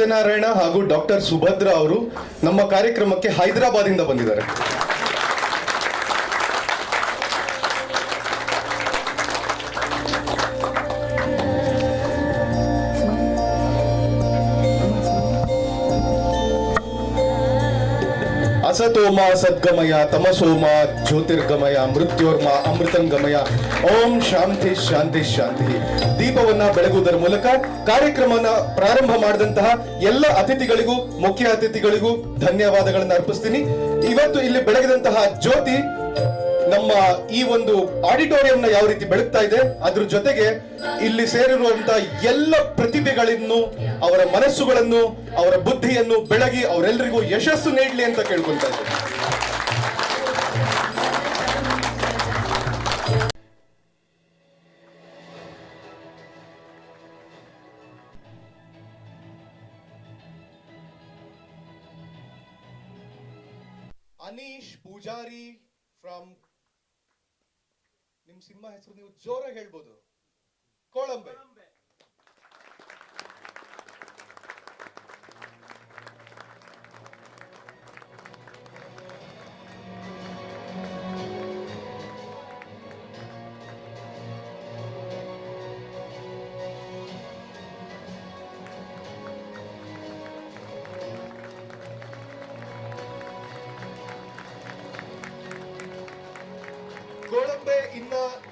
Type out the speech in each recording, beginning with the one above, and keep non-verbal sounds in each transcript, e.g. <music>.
ಸತ್ಯನಾರಾಯಣ ಹಾಗೂ ಡಾಕ್ಟರ್ ಸುಭದ್ರ ಅವರು ನಮ್ಮ ಕಾರ್ಯಕ್ರಮಕ್ಕೆ ಹೈದರಾಬಾದಿಂದ ಬಂದಿದ್ದಾರೆ. ಅಸತೋಮ ಸದ್ಗಮಯ ತಮಸೋಮ ಜ್ಯೋತಿರ್ಗಮಯ ಮೃತ್ಯೋರ್ಮ ಅಮೃತಂಗಮಯ. ಓಂ ಶಾಂತಿ ಶಾಂತಿ ಶಾಂತಿ. ದೀಪವನ್ನ ಬೆಳಗುವುದರ ಮೂಲಕ ಕಾರ್ಯಕ್ರಮನ ಪ್ರಾರಂಭ ಮಾಡಿದಂತಹ ಎಲ್ಲ ಅತಿಥಿಗಳಿಗೂ, ಮುಖ್ಯ ಅತಿಥಿಗಳಿಗೂ ಧನ್ಯವಾದಗಳನ್ನು ಅರ್ಪಿಸ್ತೀನಿ. ಇವತ್ತು ಇಲ್ಲಿ ಬೆಳಗಿದಂತಹ ಜ್ಯೋತಿ ನಮ್ಮ ಈ ಒಂದು ಆಡಿಟೋರಿಯಂನ ಯಾವ ರೀತಿ ಬೆಳಗ್ತಾ ಇದೆ, ಅದ್ರ ಜೊತೆಗೆ ಇಲ್ಲಿ ಸೇರಿರುವಂತ ಎಲ್ಲ ಪ್ರತಿಭೆಗಳನ್ನು, ಅವರ ಮನಸ್ಸುಗಳನ್ನು, ಅವರ ಬುದ್ಧಿಯನ್ನು ಬೆಳಗಿ ಅವರೆಲ್ಲರಿಗೂ ಯಶಸ್ಸು ನೀಡಲಿ ಅಂತ ಕೇಳ್ಕೊಳ್ತಾ ಇದ್ದೇನೆ. ಅನೀಶ್ ಪೂಜಾರಿ ಫ್ರಮ್ ನಿಮ್ ಸಿನಿಮಾ ಹೆಸರು ನೀವು ಜೋರಾಗಿ ಹೇಳ್ಬೋದು. ಕೋಳಂಬೆ.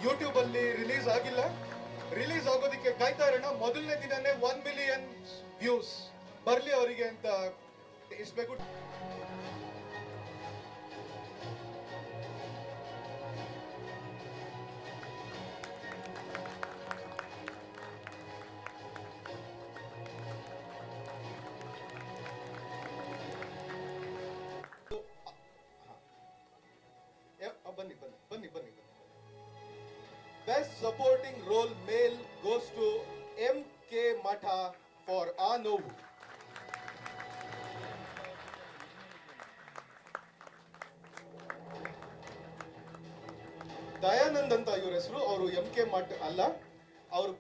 ಯೂಟ್ಯೂಬ್ ಅಲ್ಲಿ ರಿಲೀಸ್ ಆಗಿಲ್ಲ. ರಿಲೀಸ್ ಆಗೋದಕ್ಕೆ ಕಾಯ್ತಾ ಇರೋಣ ಮೊದಲನೇ ದಿನನೇ ಒನ್ ಮಿಲಿಯನ್ ವ್ಯೂಸ್ ಬರ್ಲಿ ಅವರಿಗೆ ಅಂತ ಇಸ್ಬೇಕು. ಫಾರ್ ಆ ನೋವು ದಯಾನಂದ್ ಅಂತ ಇವ್ರ ಹೆಸರು. ಅವರು ಎಂ ಕೆ ಮಠ್ ಅಲ್ಲ. ಅವರು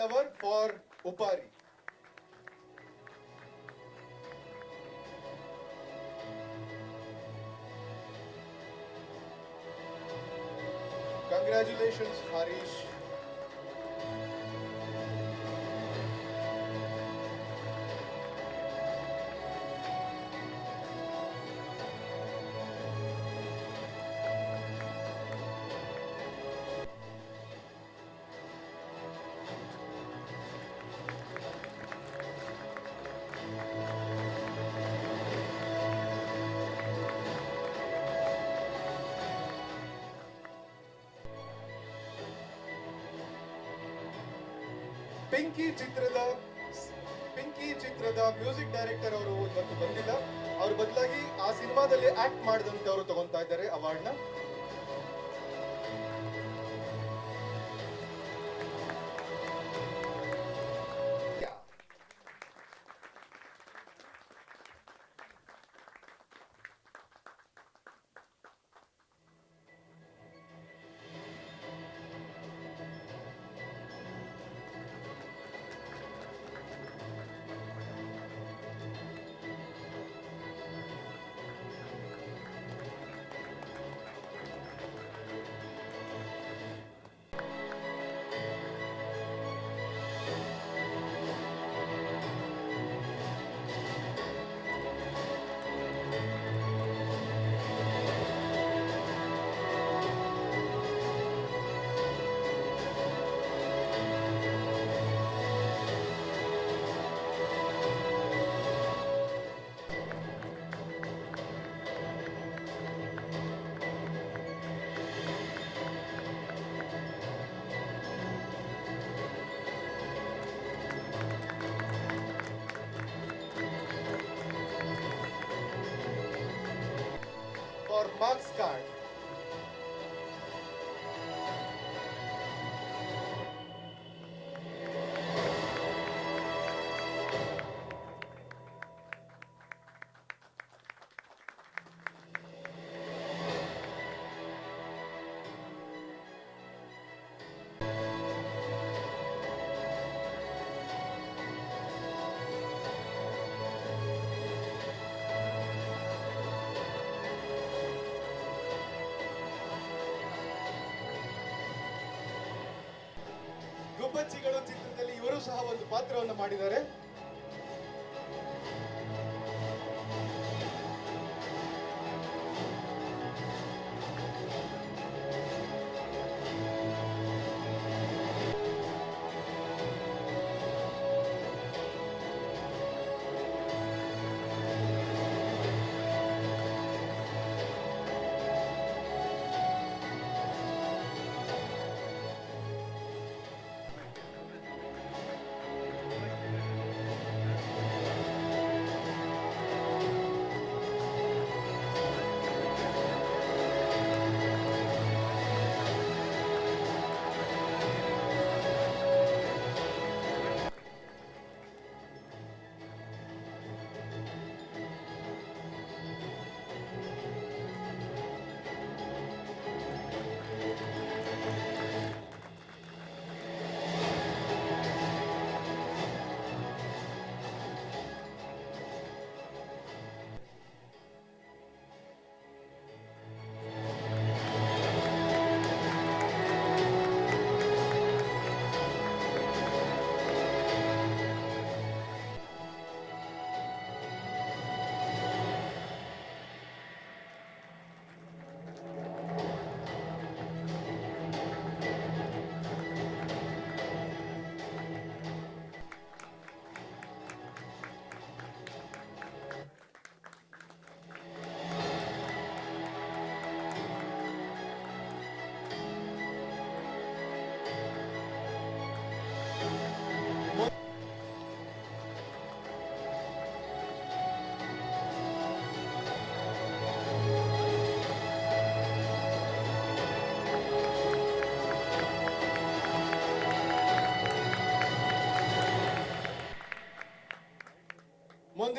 Number for upari. Congratulations, Harish. ಬಂದಿಲ್ಲ. ಅವ್ರ ಬದಲಾಗಿ ಆ ಸಿನಿಮಾದಲ್ಲಿ ಆಕ್ಟ್ ಮಾಡಿದಂತವರು ತಗೊಂತಾ ಇದ್ದಾರೆ ಅವಾರ್ಡ್ನ ಮಾರ್ಕ್ಸ್ ಕಾರ್ಡ್ ಗುಬ್ಬಚ್ಚಿಗಳು ಚಿತ್ರದಲ್ಲಿ ಇವರು ಸಹ ಒಂದು ಪಾತ್ರವನ್ನು ಮಾಡಿದ್ದಾರೆ.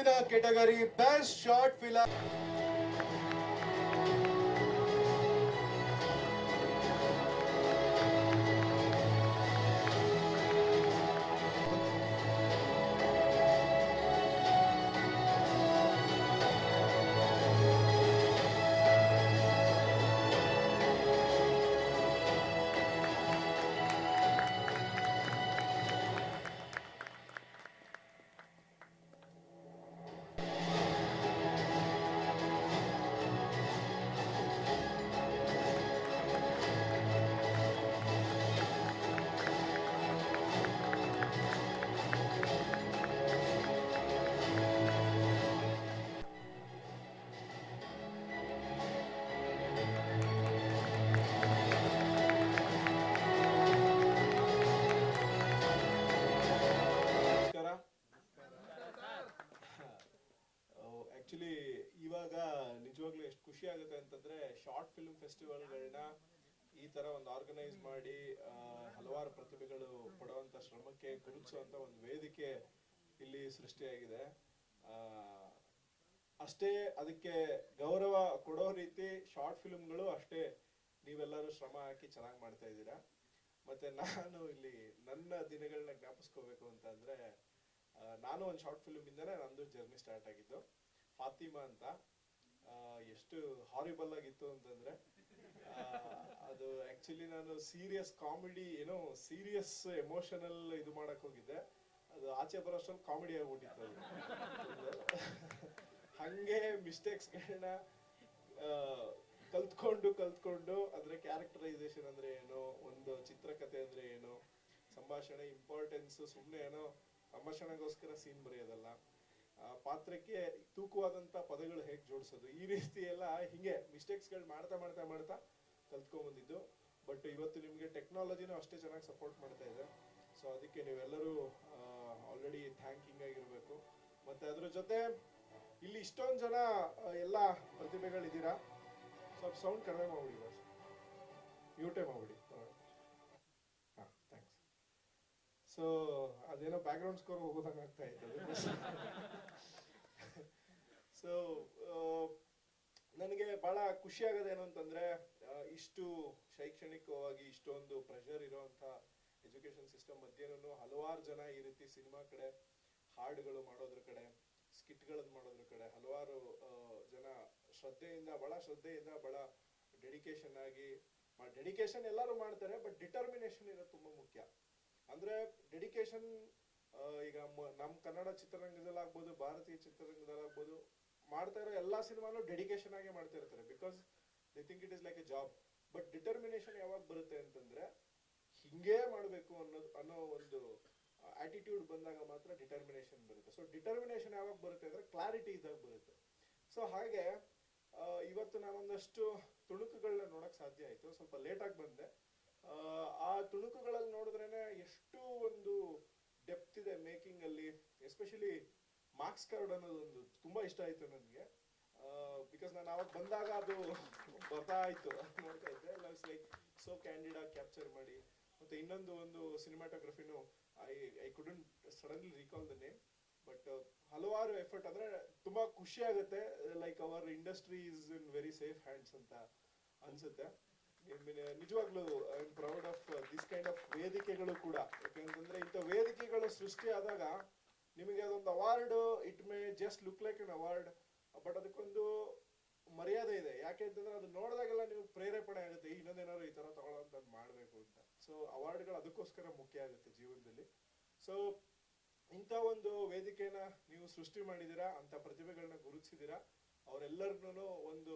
ಮುಂದಿನ ಕೆಟಗರಿ ಬೆಸ್ಟ್ ಶಾರ್ಟ್ ಫಿಲಂ ಖುಷಿ ಆಗುತ್ತೆ ಅಂತಂದ್ರೆ ಶಾರ್ಟ್ ಫಿಲ್ಮ್ ಫೆಸ್ಟಿವಲ್ಗಳನ್ನ ಈ ತರ ಒಂದು ಆರ್ಗನೈಸ್ ಮಾಡಿ ಹಲವಾರು ಪ್ರತಿಭೆಗಳು ಪಡುವಂತ ಶ್ರಮಕ್ಕೆ ಗುರುತಿಸುವಂತ ಒಂದು ವೇದಿಕೆ ಇಲ್ಲಿ ಸೃಷ್ಟಿಯಾಗಿದೆ. ಅಷ್ಟೇ ಅದಕ್ಕೆ ಗೌರವ ಕೊಡೋ ರೀತಿ ಶಾರ್ಟ್ ಫಿಲ್ಮ್ಗಳು ಅಷ್ಟೇ ನೀವೆಲ್ಲರೂ ಶ್ರಮ ಹಾಕಿ ಚೆನ್ನಾಗಿ ಮಾಡ್ತಾ ಇದ್ದೀರಾ. ಮತ್ತೆ ನಾನು ಇಲ್ಲಿ ನನ್ನ ದಿನಗಳನ್ನ ಜ್ಞಾಪಿಸ್ಕೋಬೇಕು ಅಂತ ಅಂದ್ರೆ ನಾನು ಒಂದು ಶಾರ್ಟ್ ಫಿಲ್ಮ್ ಇಂದನೇ ನಂದು ಜರ್ನಿ ಸ್ಟಾರ್ಟ್ ಆಗಿದ್ದು, ಫಾತಿಮಾ ಅಂತ. ಎಷ್ಟು ಹಾರಿಬಲ್ ಆಗಿತ್ತು ಅಂತಂದ್ರೆ ಅದು ಆಕ್ಚುಲಿ ನಾನು ಸೀರಿಯಸ್ ಕಾಮಿಡಿ ಏನೋ ಸೀರಿಯಸ್ ಎಮೋಷನಲ್ ಇದು ಮಾಡಕ್ ಹೋಗಿದ್ದೆ. ಅದು ಆಚೆ ಬರೋಷ್ಟ್ರಲ್ಲಿ ಕಾಮಿಡಿ ಆಗ್ಬಿಟ್ಟಿತ್ತು ಅದು. <laughs> ಹಂಗೆ ಮಿಸ್ಟೇಕ್ಸ್ಗಳನ್ನ ಕಲ್ತ್ಕೊಂಡು ಕಲ್ತ್ಕೊಂಡು, ಅಂದ್ರೆ ಕ್ಯಾರೆಕ್ಟರೈಸೇಷನ್ ಅಂದ್ರೆ ಏನು, ಒಂದು ಚಿತ್ರಕಥೆ ಅಂದ್ರೆ ಏನು, ಸಂಭಾಷಣೆ ಇಂಪಾರ್ಟೆನ್ಸ್ ಸುಮ್ಮನೆ ಏನೋ ಸಂಭಾಷಣೆಗೋಸ್ಕರ ಸೀನ್ ಬರೆಯೋದಲ್ಲ. ಪಾತ್ರಕ್ಕೆ ತೂಕವಾದಂಥ ಪದಗಳು ಹೇಗೆ ಜೋಡಿಸೋದು? ಈ ರೀತಿ ಎಲ್ಲ ಹಿಂಗೆ ಮಿಸ್ಟೇಕ್ಸ್ಗಳು ಮಾಡ್ತಾ ಮಾಡ್ತಾ ಮಾಡ್ತಾ ಕಲ್ತ್ಕೊಂಡ್ ಬಂದಿದ್ದು. ಬಟ್ ಇವತ್ತು ನಿಮಗೆ ಟೆಕ್ನಾಲಜಿನೂ ಅಷ್ಟೇ ಚೆನ್ನಾಗಿ ಸಪೋರ್ಟ್ ಮಾಡ್ತಾ ಇದೆ. ಸೊ ಅದಕ್ಕೆ ನೀವೆಲ್ಲರೂ ಆಲ್ರೆಡಿ ಥ್ಯಾಂಕಿಂಗ್ ಆಗಿರಬೇಕು. ಮತ್ತೆ ಅದರ ಜೊತೆ ಇಲ್ಲಿ ಇಷ್ಟೊಂದು ಜನ ಆ, ಎಲ್ಲ ಪ್ರತಿಭೆಗಳಿದ್ದೀರಾ? ಸ್ವಲ್ಪ ಸೌಂಡ್ ಕಡಿಮೆ ಮಾಡ್ಬಿಡಿ ಬಸ್ ಮ್ಯೂಟೇ ಮಾಡ್ಬಿಡಿ. ಹಾಂ ಥ್ಯಾಂಕ್ಸ್ ಸೊ ಅದೇನೋ ಬ್ಯಾಕ್ಗ್ರೌಂಡ್ ಸ್ಕೋರ್ ಹೋಗೋದಂಗೆ ಆಗ್ತಾ ಇತ್ತು ಸೊ ನನಗೆ ಬಹಳ ಖುಷಿ ಆಗೋದೇನು ಅಂತಂದ್ರೆ ಇಷ್ಟು ಶೈಕ್ಷಣಿಕವಾಗಿ ಇಷ್ಟೊಂದು ಪ್ರೆಷರ್ ಇರುವಂತ ಎಜುಕೇಶನ್ ಸಿಸ್ಟಮ್ ಮಧ್ಯನೂ ಹಲವಾರು ಜನ ಈ ರೀತಿ ಸಿನಿಮಾ ಕಡೆ ಹಾಡುಗಳು ಮಾಡೋದ್ರ ಕಡೆ ಸ್ಕಿಟ್ಗಳನ್ನು ಮಾಡೋದ್ರ ಕಡೆ, ಹಲವಾರು ಜನ ಶ್ರದ್ಧೆಯಿಂದ, ಬಹಳ ಶ್ರದ್ಧೆಯಿಂದ, ಬಹಳ ಡೆಡಿಕೇಶನ್ ಆಗಿ ಡೆಡಿಕೇಶನ್ ಎಲ್ಲರೂ ಮಾಡ್ತಾರೆ ಬಟ್ ಡಿಟರ್ಮಿನೇಷನ್ ಇರೋದು ತುಂಬಾ ಮುಖ್ಯ. ಅಂದ್ರೆ ಡೆಡಿಕೇಶನ್ ಈಗ ಮ- ನಮ್ ಕನ್ನಡ ಚಿತ್ರರಂಗದಲ್ಲಾಗ್ಬೋದು ಭಾರತೀಯ ಚಿತ್ರರಂಗದಲ್ಲಿ ಆಗ್ಬೋದು, ಮಾಡ್ತಾ ಇರೋ ಎಲ್ಲಾ ಸಿನಿಮಾನು ಡೆಡಿಕೇಶನ್ ಆಗಿ ಮಾಡ್ತಾ ಇರ್ತಾರೆ because they think it is like a job but determination ಯಾವಾಗ ಬರುತ್ತೆ ಅಂತಂದ್ರೆ, ಹಿಂಗೇ ಮಾಡಬೇಕು ಅನ್ನೋದು ಅನ್ನೋ ಒಂದು ಆಟಿಟ್ಯೂಡ್ ಬಂದಾಗ ಮಾತ್ರ ಡಿಟರ್ಮಿನೇಷನ್ ಬರುತ್ತೆ. ಸೊ ಡಿಟರ್ಮಿನೇಷನ್ ಯಾವಾಗ ಬರುತ್ತೆ ಅಂದ್ರೆ ಕ್ಲಾರಿಟಿ ಇದ್ದಾಗ ಬರುತ್ತೆ. ಸೊ ಹಾಗೆ ಇವತ್ತು ನಾನೊಂದಷ್ಟು ತುಣುಕುಗಳನ್ನ ನೋಡಕ್ ಸಾಧ್ಯ ಆಯ್ತು. ಸ್ವಲ್ಪ ಲೇಟ್ ಆಗಿ ಬಂದೆ. ಆ, ತುಣುಕುಗಳಲ್ಲಿ ನೋಡಿದ್ರೇನೆ ಎಷ್ಟು ಒಂದು ಡೆಪ್ತ್ ಇದೆ ಮೇಕಿಂಗ್ ಅಲ್ಲಿ ಎಸ್ಪೆಷಲಿ ಮಾರ್ಕ್ಸ್ ಕಾರ್ಡ್ ಅನ್ನೋದೊಂದು ತುಂಬಾ ಇಷ್ಟ ಆಯ್ತು ನನಗೆ. ಬಿಕಾಸ್ ನಾನು ಅವಾಗ ಬಂದಾಗ ಅದು ಬರ್ತಾ ಇತ್ತು ನೋಡ್ತಾ ಇದ್ದೆ. ಲೈಕ್ ಸೋ ಕ್ಯಾಂಡಿಡ್ ಆಗಿ ಕ್ಯಾಪ್ಚರ್ ಮಾಡಿ. ಮತ್ತೆ ಇನ್ನೊಂದು ಒಂದು ಸಿನಿಮಾಟೋಗ್ರಫಿನು I I couldn't suddenly recall the name but ಹಲವಾರು ಎಫರ್ಟ್ ಅಂದ್ರೆ ತುಂಬಾ ಖುಷಿ ಆಗುತ್ತೆ. Like our industry is in very safe hands ಅಂತ ಅನ್ಸುತ್ತೆ. ನಿಜವಾಗ್ಲೂ I am proud of this kind of ವೇದಿಕೆಗಳು ಕೂಡ. ಯಾಕೆಂತಂದ್ರೆ ಇಂಥ ವೇದಿಕೆಗಳು ಸೃಷ್ಟಿ ಆದಾಗ ನಿಮಗೆ ಅದೊಂದು award it may just look like an award but ಅದಕ್ಕೊಂದು ಮರ್ಯಾದೆ ಇದೆ. ಯಾಕೆ ಅಂತಂದ್ರೆ ಅದು ನೋಡಿದಾಗೆಲ್ಲ ನಿಮಗೆ ಪ್ರೇರೇಪಣೆ ಆಗುತ್ತೆ. "ಏ, ಇನ್ನೊಂದೇನಾದ್ರು ಈ ತರ ತಗೊಳ್ಳೋಂಥದ್ದು ಮಾಡ್ಬೇಕು ಅಂತ. ಸೊ ಅವಾರ್ಡ್ಗಳು ಅದಕ್ಕೋಸ್ಕರ ಮುಖ್ಯ ಆಗುತ್ತೆ ಜೀವನದಲ್ಲಿ. ಸೊ ಇಂಥ ಒಂದು ವೇದಿಕೆನ ನೀವು ಸೃಷ್ಟಿ ಮಾಡಿದೀರಾ ಅಂತ ಪ್ರತಿಭೆಗಳನ್ನ ಗುರುತಿಸಿದೀರಾ ಅವರೆಲ್ಲರನ್ನೂ ಒಂದು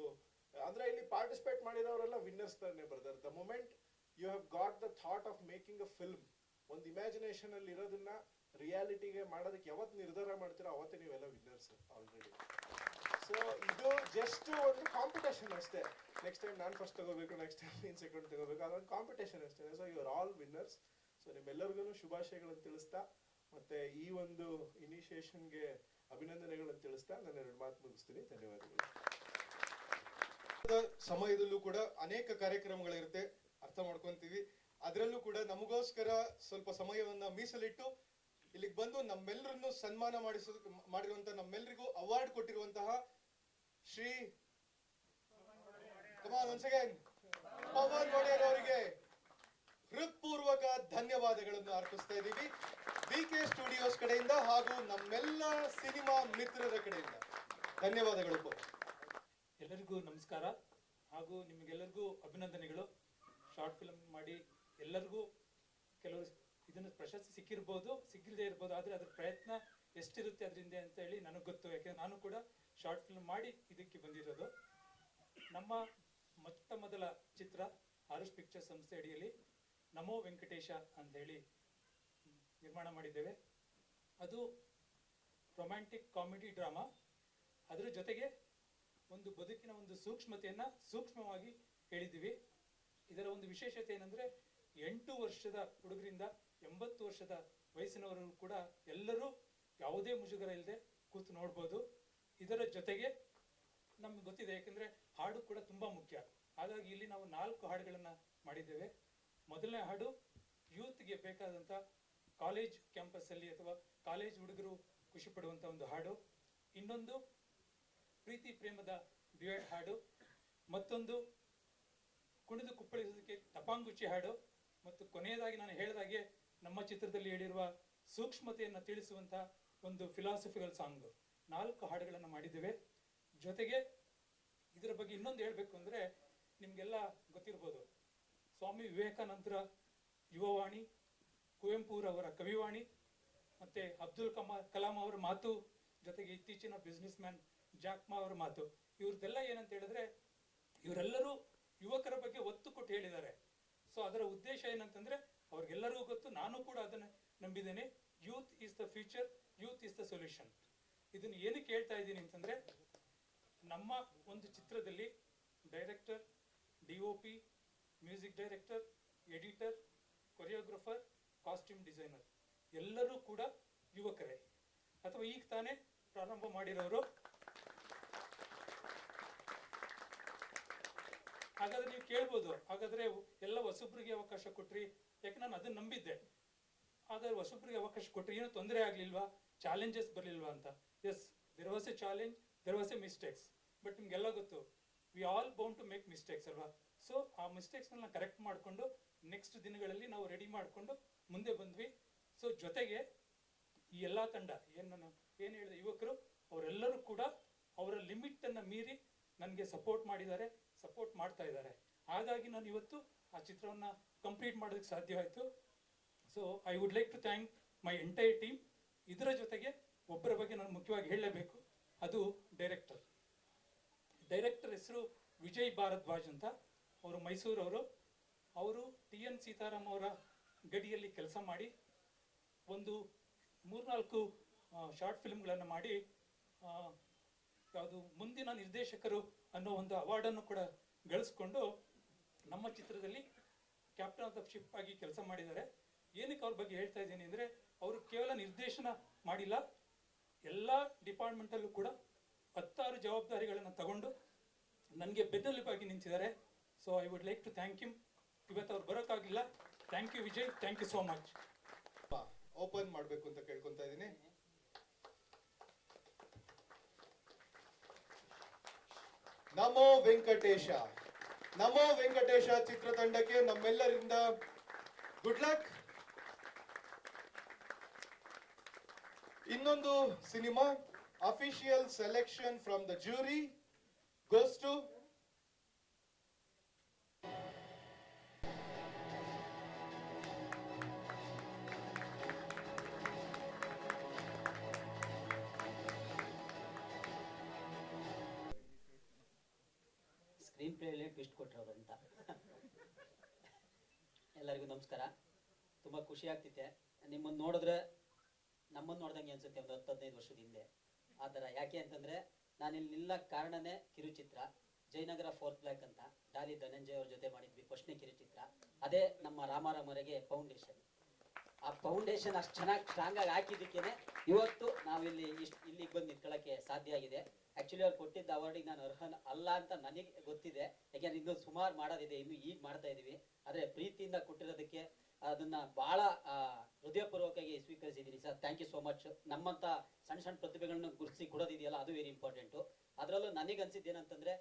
ಅಂದ್ರೆ ಇಲ್ಲಿ ಪಾರ್ಟಿಸಿಪೇಟ್ ಮಾಡಿರೋರೆಲ್ಲ ವಿನ್ನರ್ಸ್ ತಾನೇ ಬರ್ತಾರೆ the moment you have got the thought of making a film ಒಂದು ಇಮ್ಯಾಜಿನೇಷನ್ ಅಲ್ಲಿ ಇರೋದನ್ನ ರಿಯಾಲಿಟಿಗೆ ಮಾಡೋದಕ್ಕೆ ಯಾವತ್ತು ನಿರ್ಧಾರ ಮಾಡ್ತೀರೋ ಅವತ್ತೇ ನೀವೆಲ್ಲ ವಿನ್ನರ್ಸ್ ಆಲ್ರೆಡಿ ಸೊ ಇದು ಜಸ್ಟ್ ಒಂದು ಕಾಂಪಿಟೇಷನ್ ಅಷ್ಟೇ. ನೆಕ್ಸ್ಟ್ ಟೈಮ್ ನಾನು ಫಸ್ಟ್ ತಗೋಬೇಕು ನೆಕ್ಸ್ಟ್ ಟೈಮ್ ನೀನು ಸೆಕೆಂಡ್ ತಗೋಬೇಕು ಅದೊಂದು ಕಾಂಪಿಟೇಷನ್ ಅಷ್ಟೇ. So you are all winners so ನಿಮ್ಮೆಲ್ಲರಿಗೂ ಶುಭಾಶಯಗಳನ್ನು ತಿಳಿಸ್ತಾ, ಮತ್ತೆ ಈ ಒಂದು ಇನಿಷಿಯೇಷನ್ಗೆ ಅಭಿನಂದನೆಗಳನ್ನು ತಿಳಿಸ್ತಾ, ನಾನು ಎರಡು ಮಾತು ಮುಗಿಸ್ತೀನಿ. ಧನ್ಯವಾದಗಳು. ಸಮಯದಲ್ಲೂ ಕೂಡ ಅನೇಕ ಕಾರ್ಯಕ್ರಮಗಳಿರುತ್ತೆ, ಅರ್ಥ ಮಾಡ್ಕೊಂತೀವಿ. ಅದರಲ್ಲೂ ಕೂಡ ನಮಗೋಸ್ಕರ ಸ್ವಲ್ಪ ಸಮಯವನ್ನ ಮೀಸಲಿಟ್ಟು ಇಲ್ಲಿಗೆ ಬಂದು ನಮ್ಮೆಲ್ಲರನ್ನು ಸನ್ಮಾನ ಮಾಡಿಸ, ಮಾಡಿರುವಂತ ನಮ್ಮೆಲ್ಲರಿಗೂ ಅವಾರ್ಡ್ ಕೊಟ್ಟಿರುವಂತಹ ಶ್ರೀ ಕಮಾನ್ ಒನ್ಸ್ ಅಗೇನ್ ಪವನ್ ಒಡೆಯರ್ ಅವರಿಗೆ ಹೃತ್ಪೂರ್ವಕ ಧನ್ಯವಾದಗಳನ್ನು ಅರ್ಪಿಸ್ತಾ ಇದ್ದೀವಿ. ಬಿ ಕೆ ಸ್ಟುಡಿಯೋಸ್ ಕಡೆಯಿಂದ ಹಾಗೂ ನಮ್ಮೆಲ್ಲ ಸಿನಿಮಾ ಮಿತ್ರರ ಕಡೆಯಿಂದ ಧನ್ಯವಾದಗಳು. ಎಲ್ಲರಿಗೂ ನಮಸ್ಕಾರ ಹಾಗೂ ನಿಮಗೆಲ್ಲರಿಗೂ ಅಭಿನಂದನೆಗಳು. ಶಾರ್ಟ್ ಫಿಲ್ಮ್ ಮಾಡಿ ಎಲ್ಲರಿಗೂ ಕೆಲವರು ಇದನ್ನು ಪ್ರಶಸ್ತಿ ಸಿಕ್ಕಿರ್ಬೋದು ಸಿಕ್ಕಿಲ್ಲದೆ ಇರ್ಬೋದು, ಆದರೆ ಅದ್ರ ಪ್ರಯತ್ನ ಎಷ್ಟಿರುತ್ತೆ ಅದರಿಂದ ಅಂತ ಹೇಳಿ ನನಗೆ ಗೊತ್ತು. ಯಾಕೆಂದ್ರೆ ನಾನು ಕೂಡ ಶಾರ್ಟ್ ಫಿಲ್ಮ್ ಮಾಡಿ ಇದಕ್ಕೆ ಬಂದಿರೋದು. ನಮ್ಮ ಮೊಟ್ಟ ಮೊದಲ ಚಿತ್ರ ಆರುಷ್ ಪಿಕ್ಚರ್ ಸಂಸ್ಥೆ ಅಡಿಯಲ್ಲಿ ನಮೋ ವೆಂಕಟೇಶ ಅಂತ ಹೇಳಿ ನಿರ್ಮಾಣ ಮಾಡಿದ್ದೇವೆ. ಅದು ರೊಮ್ಯಾಂಟಿಕ್ ಕಾಮಿಡಿ ಡ್ರಾಮಾ. ಅದರ ಜೊತೆಗೆ ಒಂದು ಬದುಕಿನ ಒಂದು ಸೂಕ್ಷ್ಮತೆಯನ್ನ ಸೂಕ್ಷ್ಮವಾಗಿ ಹೇಳಿದ್ದೀವಿ. ಇದರ ಒಂದು ವಿಶೇಷತೆ ಏನಂದ್ರೆ ಎಂಟು ವರ್ಷದ ಹುಡುಗರಿಂದ ಎಂಬತ್ತು ವರ್ಷದ ವಯಸ್ಸಿನವರು ಕೂಡ ಎಲ್ಲರೂ ಯಾವುದೇ ಮುಜುಗರ ಇಲ್ಲದೆ ಕೂತು ನೋಡ್ಬೋದು. ಇದರ ಜೊತೆಗೆ ನಮ್ಗೆ ಗೊತ್ತಿದೆ, ಯಾಕಂದ್ರೆ ಹಾಡು ಕೂಡ ತುಂಬಾ ಮುಖ್ಯ. ಹಾಗಾಗಿ ಇಲ್ಲಿ ನಾವು ನಾಲ್ಕು ಹಾಡುಗಳನ್ನ ಮಾಡಿದ್ದೇವೆ. ಮೊದಲನೇ ಹಾಡು ಯೂತ್ಗೆ ಬೇಕಾದಂತ ಕಾಲೇಜ್ ಕ್ಯಾಂಪಸ್ ಅಲ್ಲಿ ಅಥವಾ ಕಾಲೇಜ್ ಹುಡುಗರು ಖುಷಿ ಪಡುವಂತ ಒಂದು ಹಾಡು. ಇನ್ನೊಂದು ಪ್ರೀತಿ, ಪ್ರೇಮದ ಡ್ಯುಯೆಟ್ ಹಾಡು. ಮತ್ತೊಂದು, ಕುಣಿದು ಕುಪ್ಪಳಿಸೋದಕ್ಕೆ ತಪಾಂಗುಚಿ ಹಾಡು. ಮತ್ತು ಕೊನೆಯದಾಗಿ ನಾನು ಹೇಳಿದಾಗೆ ನಮ್ಮ ಚಿತ್ರದಲ್ಲಿ ಹೇಳಿರುವ ಸೂಕ್ಷ್ಮತೆಯನ್ನು ತಿಳಿಸುವಂತಹ ಒಂದು ಫಿಲಾಸಫಿಕಲ್ ಸಾಂಗ್ ನಾಲ್ಕು ಹಾಡುಗಳನ್ನು ಮಾಡಿದ್ದೇವೆ. ಜೊತೆಗೆ ಇದರ ಬಗ್ಗೆ ಇನ್ನೊಂದು ಹೇಳಬೇಕು ಅಂದರೆ ನಿಮಗೆಲ್ಲ ಗೊತ್ತಿರ್ಬೋದು. ಸ್ವಾಮಿ ವಿವೇಕಾನಂದರ ಯುವವಾಣಿ ಕುವೆಂಪುರವರ ಕವಿವಾಣಿ, ಮತ್ತೆ ಅಬ್ದುಲ್ ಕಮಾ, ಕಲಾಂ ಅವರ ಮಾತು, ಜೊತೆಗೆ ಇತ್ತೀಚಿನ ಬಿಸ್ನೆಸ್ ಮ್ಯಾನ್ ಜಾಕ್ಮಾ ಅವರ ಮಾತು. ಇವ್ರದ್ದೆಲ್ಲ ಏನಂತ ಹೇಳಿದ್ರೆ, ಇವರೆಲ್ಲರೂ ಯುವಕರ ಬಗ್ಗೆ ಒತ್ತು ಕೊಟ್ಟು ಹೇಳಿದ್ದಾರೆ. ಸೊ ಅದರ ಉದ್ದೇಶ ಏನಂತಂದ್ರೆ, ಅವ್ರಿಗೆಲ್ಲರಿಗೂ ಗೊತ್ತು, ನಾನು ಕೂಡ ಅದನ್ನ ನಂಬಿದ್ದೇನೆ. Youth is the future youth is the solution ಇದನ್ನು ಏನಕ್ಕೆ ಹೇಳ್ತಾ ಇದ್ದೀನಿ ಅಂತಂದ್ರೆ, ನಮ್ಮ ಒಂದು ಚಿತ್ರದಲ್ಲಿ director D O P music director editor choreographer costume designer ಎಲ್ಲರೂ ಕೂಡ ಯುವಕರೇ. ಅಥವಾ ಈಗ ತಾನೇ ಪ್ರಾರಂಭ ಮಾಡಿರೋರು ಹಾಗಾದ್ರೆ ನೀವು ಕೇಳ್ಬೋದು. ಹಾಗಾದ್ರೆ ಎಲ್ಲ ಹೊಸಬ್ರಿಗೆ ಅವಕಾಶ ಕೊಟ್ರಿ. ಯಾಕೆ ನಾನು ಅದನ್ನ ನಂಬಿದ್ದೆ. ಆದರೆ ಹೊಸಬ್ರಿಗೆ ಅವಕಾಶ ಕೊಟ್ರಿ ಏನೂ ತೊಂದರೆ ಆಗ್ಲಿಲ್ವಾ? ಚಾಲೆಂಜಸ್ ಬರಲಿಲ್ವಾ ಅಂತ? Yes there was a challenge there was a mistakes but ನಿಮ್ಗೆಲ್ಲ ಗೊತ್ತು we all bound to make mistakes ಅಲ್ವಾ? ಸೊ ಆ ಮಿಸ್ಟೇಕ್ಸ್ನ ಕರೆಕ್ಟ್ ಮಾಡಿಕೊಂಡು ನೆಕ್ಸ್ಟ್ ದಿನಗಳಲ್ಲಿ ನಾವು ರೆಡಿ ಮಾಡಿಕೊಂಡು ಮುಂದೆ ಬಂದ್ವಿ. ಸೊ ಜೊತೆಗೆ ಈ ಎಲ್ಲಾ ತಂಡ, ಏನು ಏನು ಹೇಳಿದೆ, ಯುವಕರು, ಅವರೆಲ್ಲರೂ ಕೂಡ ಅವರ ಲಿಮಿಟ್ ಅನ್ನ ಮೀರಿ ನನಗೆ ಸಪೋರ್ಟ್ ಮಾಡಿದ್ದಾರೆ. ಸಪೋರ್ಟ್ ಮಾಡ್ತಾ ಇದ್ದಾರೆ. ಹಾಗಾಗಿ ನಾನು ಇವತ್ತು ಆ ಚಿತ್ರವನ್ನ ಕಂಪ್ಲೀಟ್ ಮಾಡೋದಕ್ಕೆ ಸಾಧ್ಯ ಆಯಿತು. So I would like to thank my entire team ಇದರ ಜೊತೆಗೆ ಒಬ್ಬರ ಬಗ್ಗೆ ನಾನು ಮುಖ್ಯವಾಗಿ ಹೇಳಲೇಬೇಕು. ಅದು ಡೈರೆಕ್ಟರ್ ಡೈರೆಕ್ಟರ್ ಹೆಸರು ವಿಜಯ್ ಭಾರದ್ವಾಜ್ ಅಂತ. ಅವರು ಮೈಸೂರವರು ಅವರು. ಟಿ ಎನ್ ಸೀತಾರಾಮ್ ಅವರ ಗಡಿಯಲ್ಲಿ ಕೆಲಸ ಮಾಡಿ ಒಂದು ಮೂರ್ನಾಲ್ಕು ಶಾರ್ಟ್ ಫಿಲ್ಮ್ಗಳನ್ನು ಮಾಡಿ ಯಾವುದು ಮುಂದಿನ ನಿರ್ದೇಶಕರು ಅನ್ನೋ ಒಂದು ಅವಾರ್ಡನ್ನು ಕೂಡ ಗಳಿಸ್ಕೊಂಡು ನಮ್ಮ ಚಿತ್ರದಲ್ಲಿ ಕ್ಯಾಪ್ಟನ್ ಆಫ್ ದ ಶಿಪ್ ಆಗಿ ಕೆಲಸ ಮಾಡಿದ್ದಾರೆ. ಏನಕ್ಕೆ ಅವ್ರ ಬಗ್ಗೆ ಹೇಳ್ತಾ ಇದ್ದೀನಿ ಅಂದರೆ ಅವರು ಕೇವಲ ನಿರ್ದೇಶನ ಮಾಡಿಲ್ಲ, ಎಲ್ಲ ಡಿಪಾರ್ಟ್ಮೆಂಟಲ್ಲೂ ಕೂಡ ಹತ್ತಾರು ಜವಾಬ್ದಾರಿಗಳನ್ನು ತಗೊಂಡು ನನಗೆ ಬೆನ್ನೆಲುಬಾಗಿ ನಿಂತಿದ್ದಾರೆ. So I would like to thank you ಇವತ್ತು ಅವ್ರು ಬರೋಕ್ಕಾಗಿಲ್ಲ thank you Vijay. Thank you so much open ಮಾಡಬೇಕು ಅಂತ ಕೇಳ್ಕೊತಾ ಇದೀನಿ ನಮೋ ವೆಂಕಟೇಶ. ನಮೋ ವೆಂಕಟೇಶ ಚಿತ್ರತಂಡಕ್ಕೆ ನಮ್ಮೆಲ್ಲರಿಂದ ಗುಡ್ ಲಕ್ ಇನ್ನೊಂದು cinema official selection from the jury goes to screen ಕೊಟ್ಟಿರೋದು ಅಂತ. ಎಲ್ಲರಿಗೂ ನಮಸ್ಕಾರ. ತುಂಬ ಖುಷಿ ಆಗ್ತಿದೆ ನಿಮ್ಮನ್ನು ನೋಡಿದ್ರೆ ನಮ್ಮನ್ನು ನೋಡ್ದಂಗೆ ಅನ್ಸುತ್ತೆ ಒಂದು ಹತ್ತು ಹದಿನೈದು ವರ್ಷದ ಹಿಂದೆ. ಆ ಥರ. ಯಾಕೆ ಅಂತಂದ್ರೆ ಇಲ್ಲಿ ನಿಲ್ಲ ಕಾರಣನೇ ಕಿರುಚಿತ್ರ. ಜಯನಗರ ಫೋರ್ತ್ ಬ್ಲ್ಯಾಕ್ ಅಂತ ಡಾಲಿ ಧನಂಜಯ ಅವ್ರ ಜೊತೆ ಮಾಡಿದ್ವಿ ಫಸ್ಟ್ನೇ ಕಿರುಚಿತ್ರ. ಅದೇ ನಮ್ಮ ರಾಮಾರಾಮರಿಗೆ ಫೌಂಡೇಶನ್. ಆ ಫೌಂಡೇಶನ್ ಅಷ್ಟು ಚೆನ್ನಾಗಿ ಸ್ಟ್ರಾಂಗ್ ಆಗಿ ಹಾಕಿದ್ದಕ್ಕೇನೆ ಇವತ್ತು ನಾವಿಲ್ಲಿ ಇಷ್ಟು ಇಲ್ಲಿಗೆ ಬಂದು ನಿಂತ್ಕೊಳ್ಳೋಕ್ಕೆ ಸಾಧ್ಯ ಆಗಿದೆ. ಆಕ್ಚುಲಿ ಅವ್ರು ಕೊಟ್ಟಿದ್ದ ಅವಾರ್ಡಿಗೆ ನಾನು ಅರ್ಹನ್ ಅಲ್ಲ ಅಂತ ನನಗೆ ಗೊತ್ತಿದೆ. ಯಾಕೆಂದ್ರೆ ಇನ್ನೂ ಸುಮಾರು ಮಾಡೋದಿದೆ, ಇನ್ನು ಈಗ ಮಾಡ್ತಾ ಇದೀವಿ. ಆದ್ರೆ ಪ್ರೀತಿಯಿಂದ ಕೊಟ್ಟಿರೋದಕ್ಕೆ ಅದನ್ನ ಬಹಳ ಹೃದಯಪೂರ್ವಕವಾಗಿ ಸ್ವೀಕರಿಸಿದ್ದೀನಿ sir. Thank you so much ನಮ್ಮಂತ ಸಣ್ಣ ಸಣ್ಣ ಪ್ರತಿಭೆಗಳನ್ನ ಗುರುತಿಸಿ ಕೊಡೋದಿದೆಯಲ್ಲ, ಅದು ವೆರಿ ಇಂಪಾರ್ಟೆಂಟು ಅದರಲ್ಲೂ ನನಗೆ ಅನ್ಸಿದ್ದು ಏನಂತಂದ್ರೆ,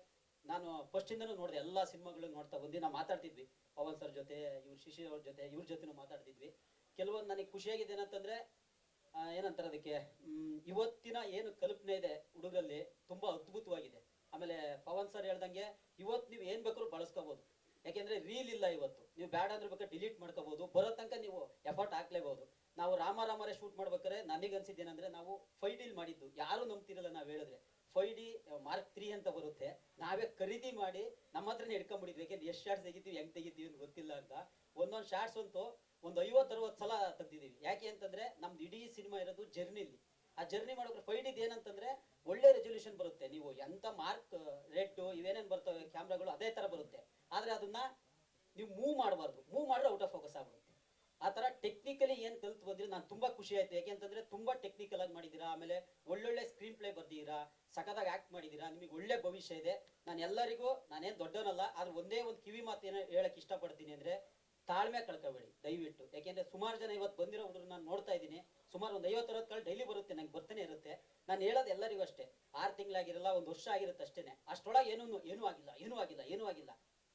ನಾನು ಫಸ್ಟ್ ಇಂದನೂ ನೋಡಿದೆ, ಎಲ್ಲ ಸಿನಿಮಾಗಳು ನೋಡ್ತಾ ಬಂದು ನಾವು ಮಾತಾಡ್ತಿದ್ವಿ. ಪವನ್ ಸರ್ ಜೊತೆ, ಇವ್ರು ಶಿಶಿರ್ ಅವ್ರ ಜೊತೆ, ಇವ್ರ ಜೊತೆನೂ ಮಾತಾಡ್ತಿದ್ವಿ. ಕೆಲವೊಂದು ನನಗೆ ಖುಷಿಯಾಗಿದೆ ಏನಂತಂದ್ರೆ ಏನಂತಾರೆ ಅದಕ್ಕೆ? ಇವತ್ತಿನ ಏನು ಕಲ್ಪನೆ ಇದೆ ಹುಡುಗರಲ್ಲಿ ತುಂಬಾ ಅದ್ಭುತವಾಗಿದೆ. ಆಮೇಲೆ ಪವನ್ ಸರ್ ಹೇಳ್ದಂಗೆ ಇವತ್ತು ನೀವು ಏನ್ ಬೇಕಾದ್ರೂ ಬಳಸ್ಕೋಬಹುದು ಯಾಕೆಂದ್ರೆ ರೀಲ್ ಇಲ್ಲ ಇವತ್ತು. ನೀವು ಬ್ಯಾಡ್ ಅಂದ್ರೆ ಬೇಕಾದ್ರೆ ಡಿಲೀಟ್ ಮಾಡ್ಕೋಬಹುದು ಬರೋ ತನಕ ನೀವು ಎಫರ್ಟ್ ಹಾಕ್ಲೇಬಹುದು ನಾವು ರಾಮ ರಾಮರೇ ಶೂಟ್ ಮಾಡ್ಬೇಕಾದ್ರೆ ಏನಂದ್ರೆ ನಾವು ಫೈವ್ ಡಿಲ್ ಮಾಡಿದ್ದು. ಯಾರು ನಂಬ್ತಿರಲ್ಲ ನಾವ್ ಹೇಳಿದ್ರೆ. ಫೈವ್ ಡಿ ಮಾರ್ಕ್ ತ್ರೀ ಅಂತ ಬರುತ್ತೆ. ನಾವೇ ಖರೀದಿ ಮಾಡಿ ನಮ್ಮ ಹತ್ರನೇ ಹಿಡ್ಕೊಂಡ್ಬಿಟ್ಟಿದ್ವಿ ಯಾಕೆಂದ್ರೆ ಎಷ್ಟು ಶಾರ್ಟ್ಸ್ ತೆಗಿತೀವಿ, ಹೆಂಗ್ ತೆಗಿತೀವಿ ಗೊತ್ತಿಲ್ಲ ಅಂತ. ಒಂದೊಂದು ಶಾರ್ಟ್ಸ್ ಅಂತೂ ಒಂದು ಐವತ್ತು ಅರವತ್ತು ಸಲ ತೆಗ್ದಿದೀವಿ ಯಾಕೆ ಅಂತಂದ್ರೆ ನಮ್ದು ಇಡೀ ಸಿನಿಮಾ ಇರೋದು ಜರ್ನಿಲಿ ಆ ಜರ್ನಿ ಮಾಡೋಕೆ ಡಿ ಏನಂತಂದ್ರೆ ಒಳ್ಳೆ ರೆಸೊಲ್ಯೂಷನ್ ಬರುತ್ತೆ. ನೀವು ಎಂತ ಮಾರ್ಕ್ ರೆಡ್ ಇವೇನೇನು ಬರ್ತವೆ ಕ್ಯಾಮ್ರಾಗಳು ಅದೇ ತರ ಬರುತ್ತೆ. ಆದ್ರೆ ಅದನ್ನ ನೀವು ಮೂವ್ ಮಾಡಬಾರ್ದು. ಮೂವ್ ಮಾಡಿದ್ರೆ ಔಟ್ ಆಫ್ ಫೋಕಸ್ ಆಗ್ಬಿಡುತ್ತೆ ಆ ತರ ಟೆಕ್ನಿಕಲಿ ಏನ್ ಕಲ್ತು ಬಂದ್ರೆ ನಾನು ತುಂಬಾ ಖುಷಿ ಆಯ್ತು. ಯಾಕೆಂತಂದ್ರೆ ತುಂಬಾ ಟೆಕ್ನಿಕಲ್ ಆಗಿ ಮಾಡಿದೀರಾ ಆಮೇಲೆ ಒಳ್ಳೊಳ್ಳೆ ಸ್ಕ್ರೀನ್ ಪ್ಲೇ ಬರ್ದಿರಾ ಸಖತ್ತಾಗಿ ಆಕ್ಟ್ ಮಾಡಿದೀರಾ ನಿಮಗೆ ಒಳ್ಳೆ ಭವಿಷ್ಯ ಇದೆ. ನಾನು ಎಲ್ಲರಿಗೂ ನಾನೇನ್ ದೊಡ್ಡವನಲ್ಲ, ಆದ್ರೆ ಒಂದೇ ಒಂದು ಕಿವಿ ಮಾತು ಏನೋ ಹೇಳಕ್ ಇಷ್ಟಪಡ್ತೀನಿ ಅಂದ್ರೆ ತಾಳ್ಮೆ ಕಳ್ಕೊಬೇಡಿ, ದಯವಿಟ್ಟು. ಯಾಕೆಂದ್ರೆ ಸುಮಾರು ಜನ ಇವತ್ತು ಬಂದಿರೋ ಹುಡುಗರು ನಾನು ನೋಡ್ತಾ ಇದ್ದೀನಿ. ಸುಮಾರು ಒಂದು ಐವತ್ತು, ಅರವತ್ತು ಕಾಲ್ ಡೈಲಿ ಬರುತ್ತೆ, ನಂಗೆ ಬರ್ತಾನೆ ಇರುತ್ತೆ. ನಾನು ಹೇಳೋದು ಎಲ್ಲರಿಗೂ ಅಷ್ಟೇ. ಆರು ತಿಂಗಳಾಗಿರಲ್ಲ, ಒಂದು ವರ್ಷ ಆಗಿರುತ್ತೆ ಅಷ್ಟೇನೆ. ಅಷ್ಟೊಳಗೆ ಏನೂ ಏನೂ ಆಗಿಲ್ಲ ಏನೂ ಆಗಿಲ್ಲ ಏನೂ ಆಗಿಲ್ಲ.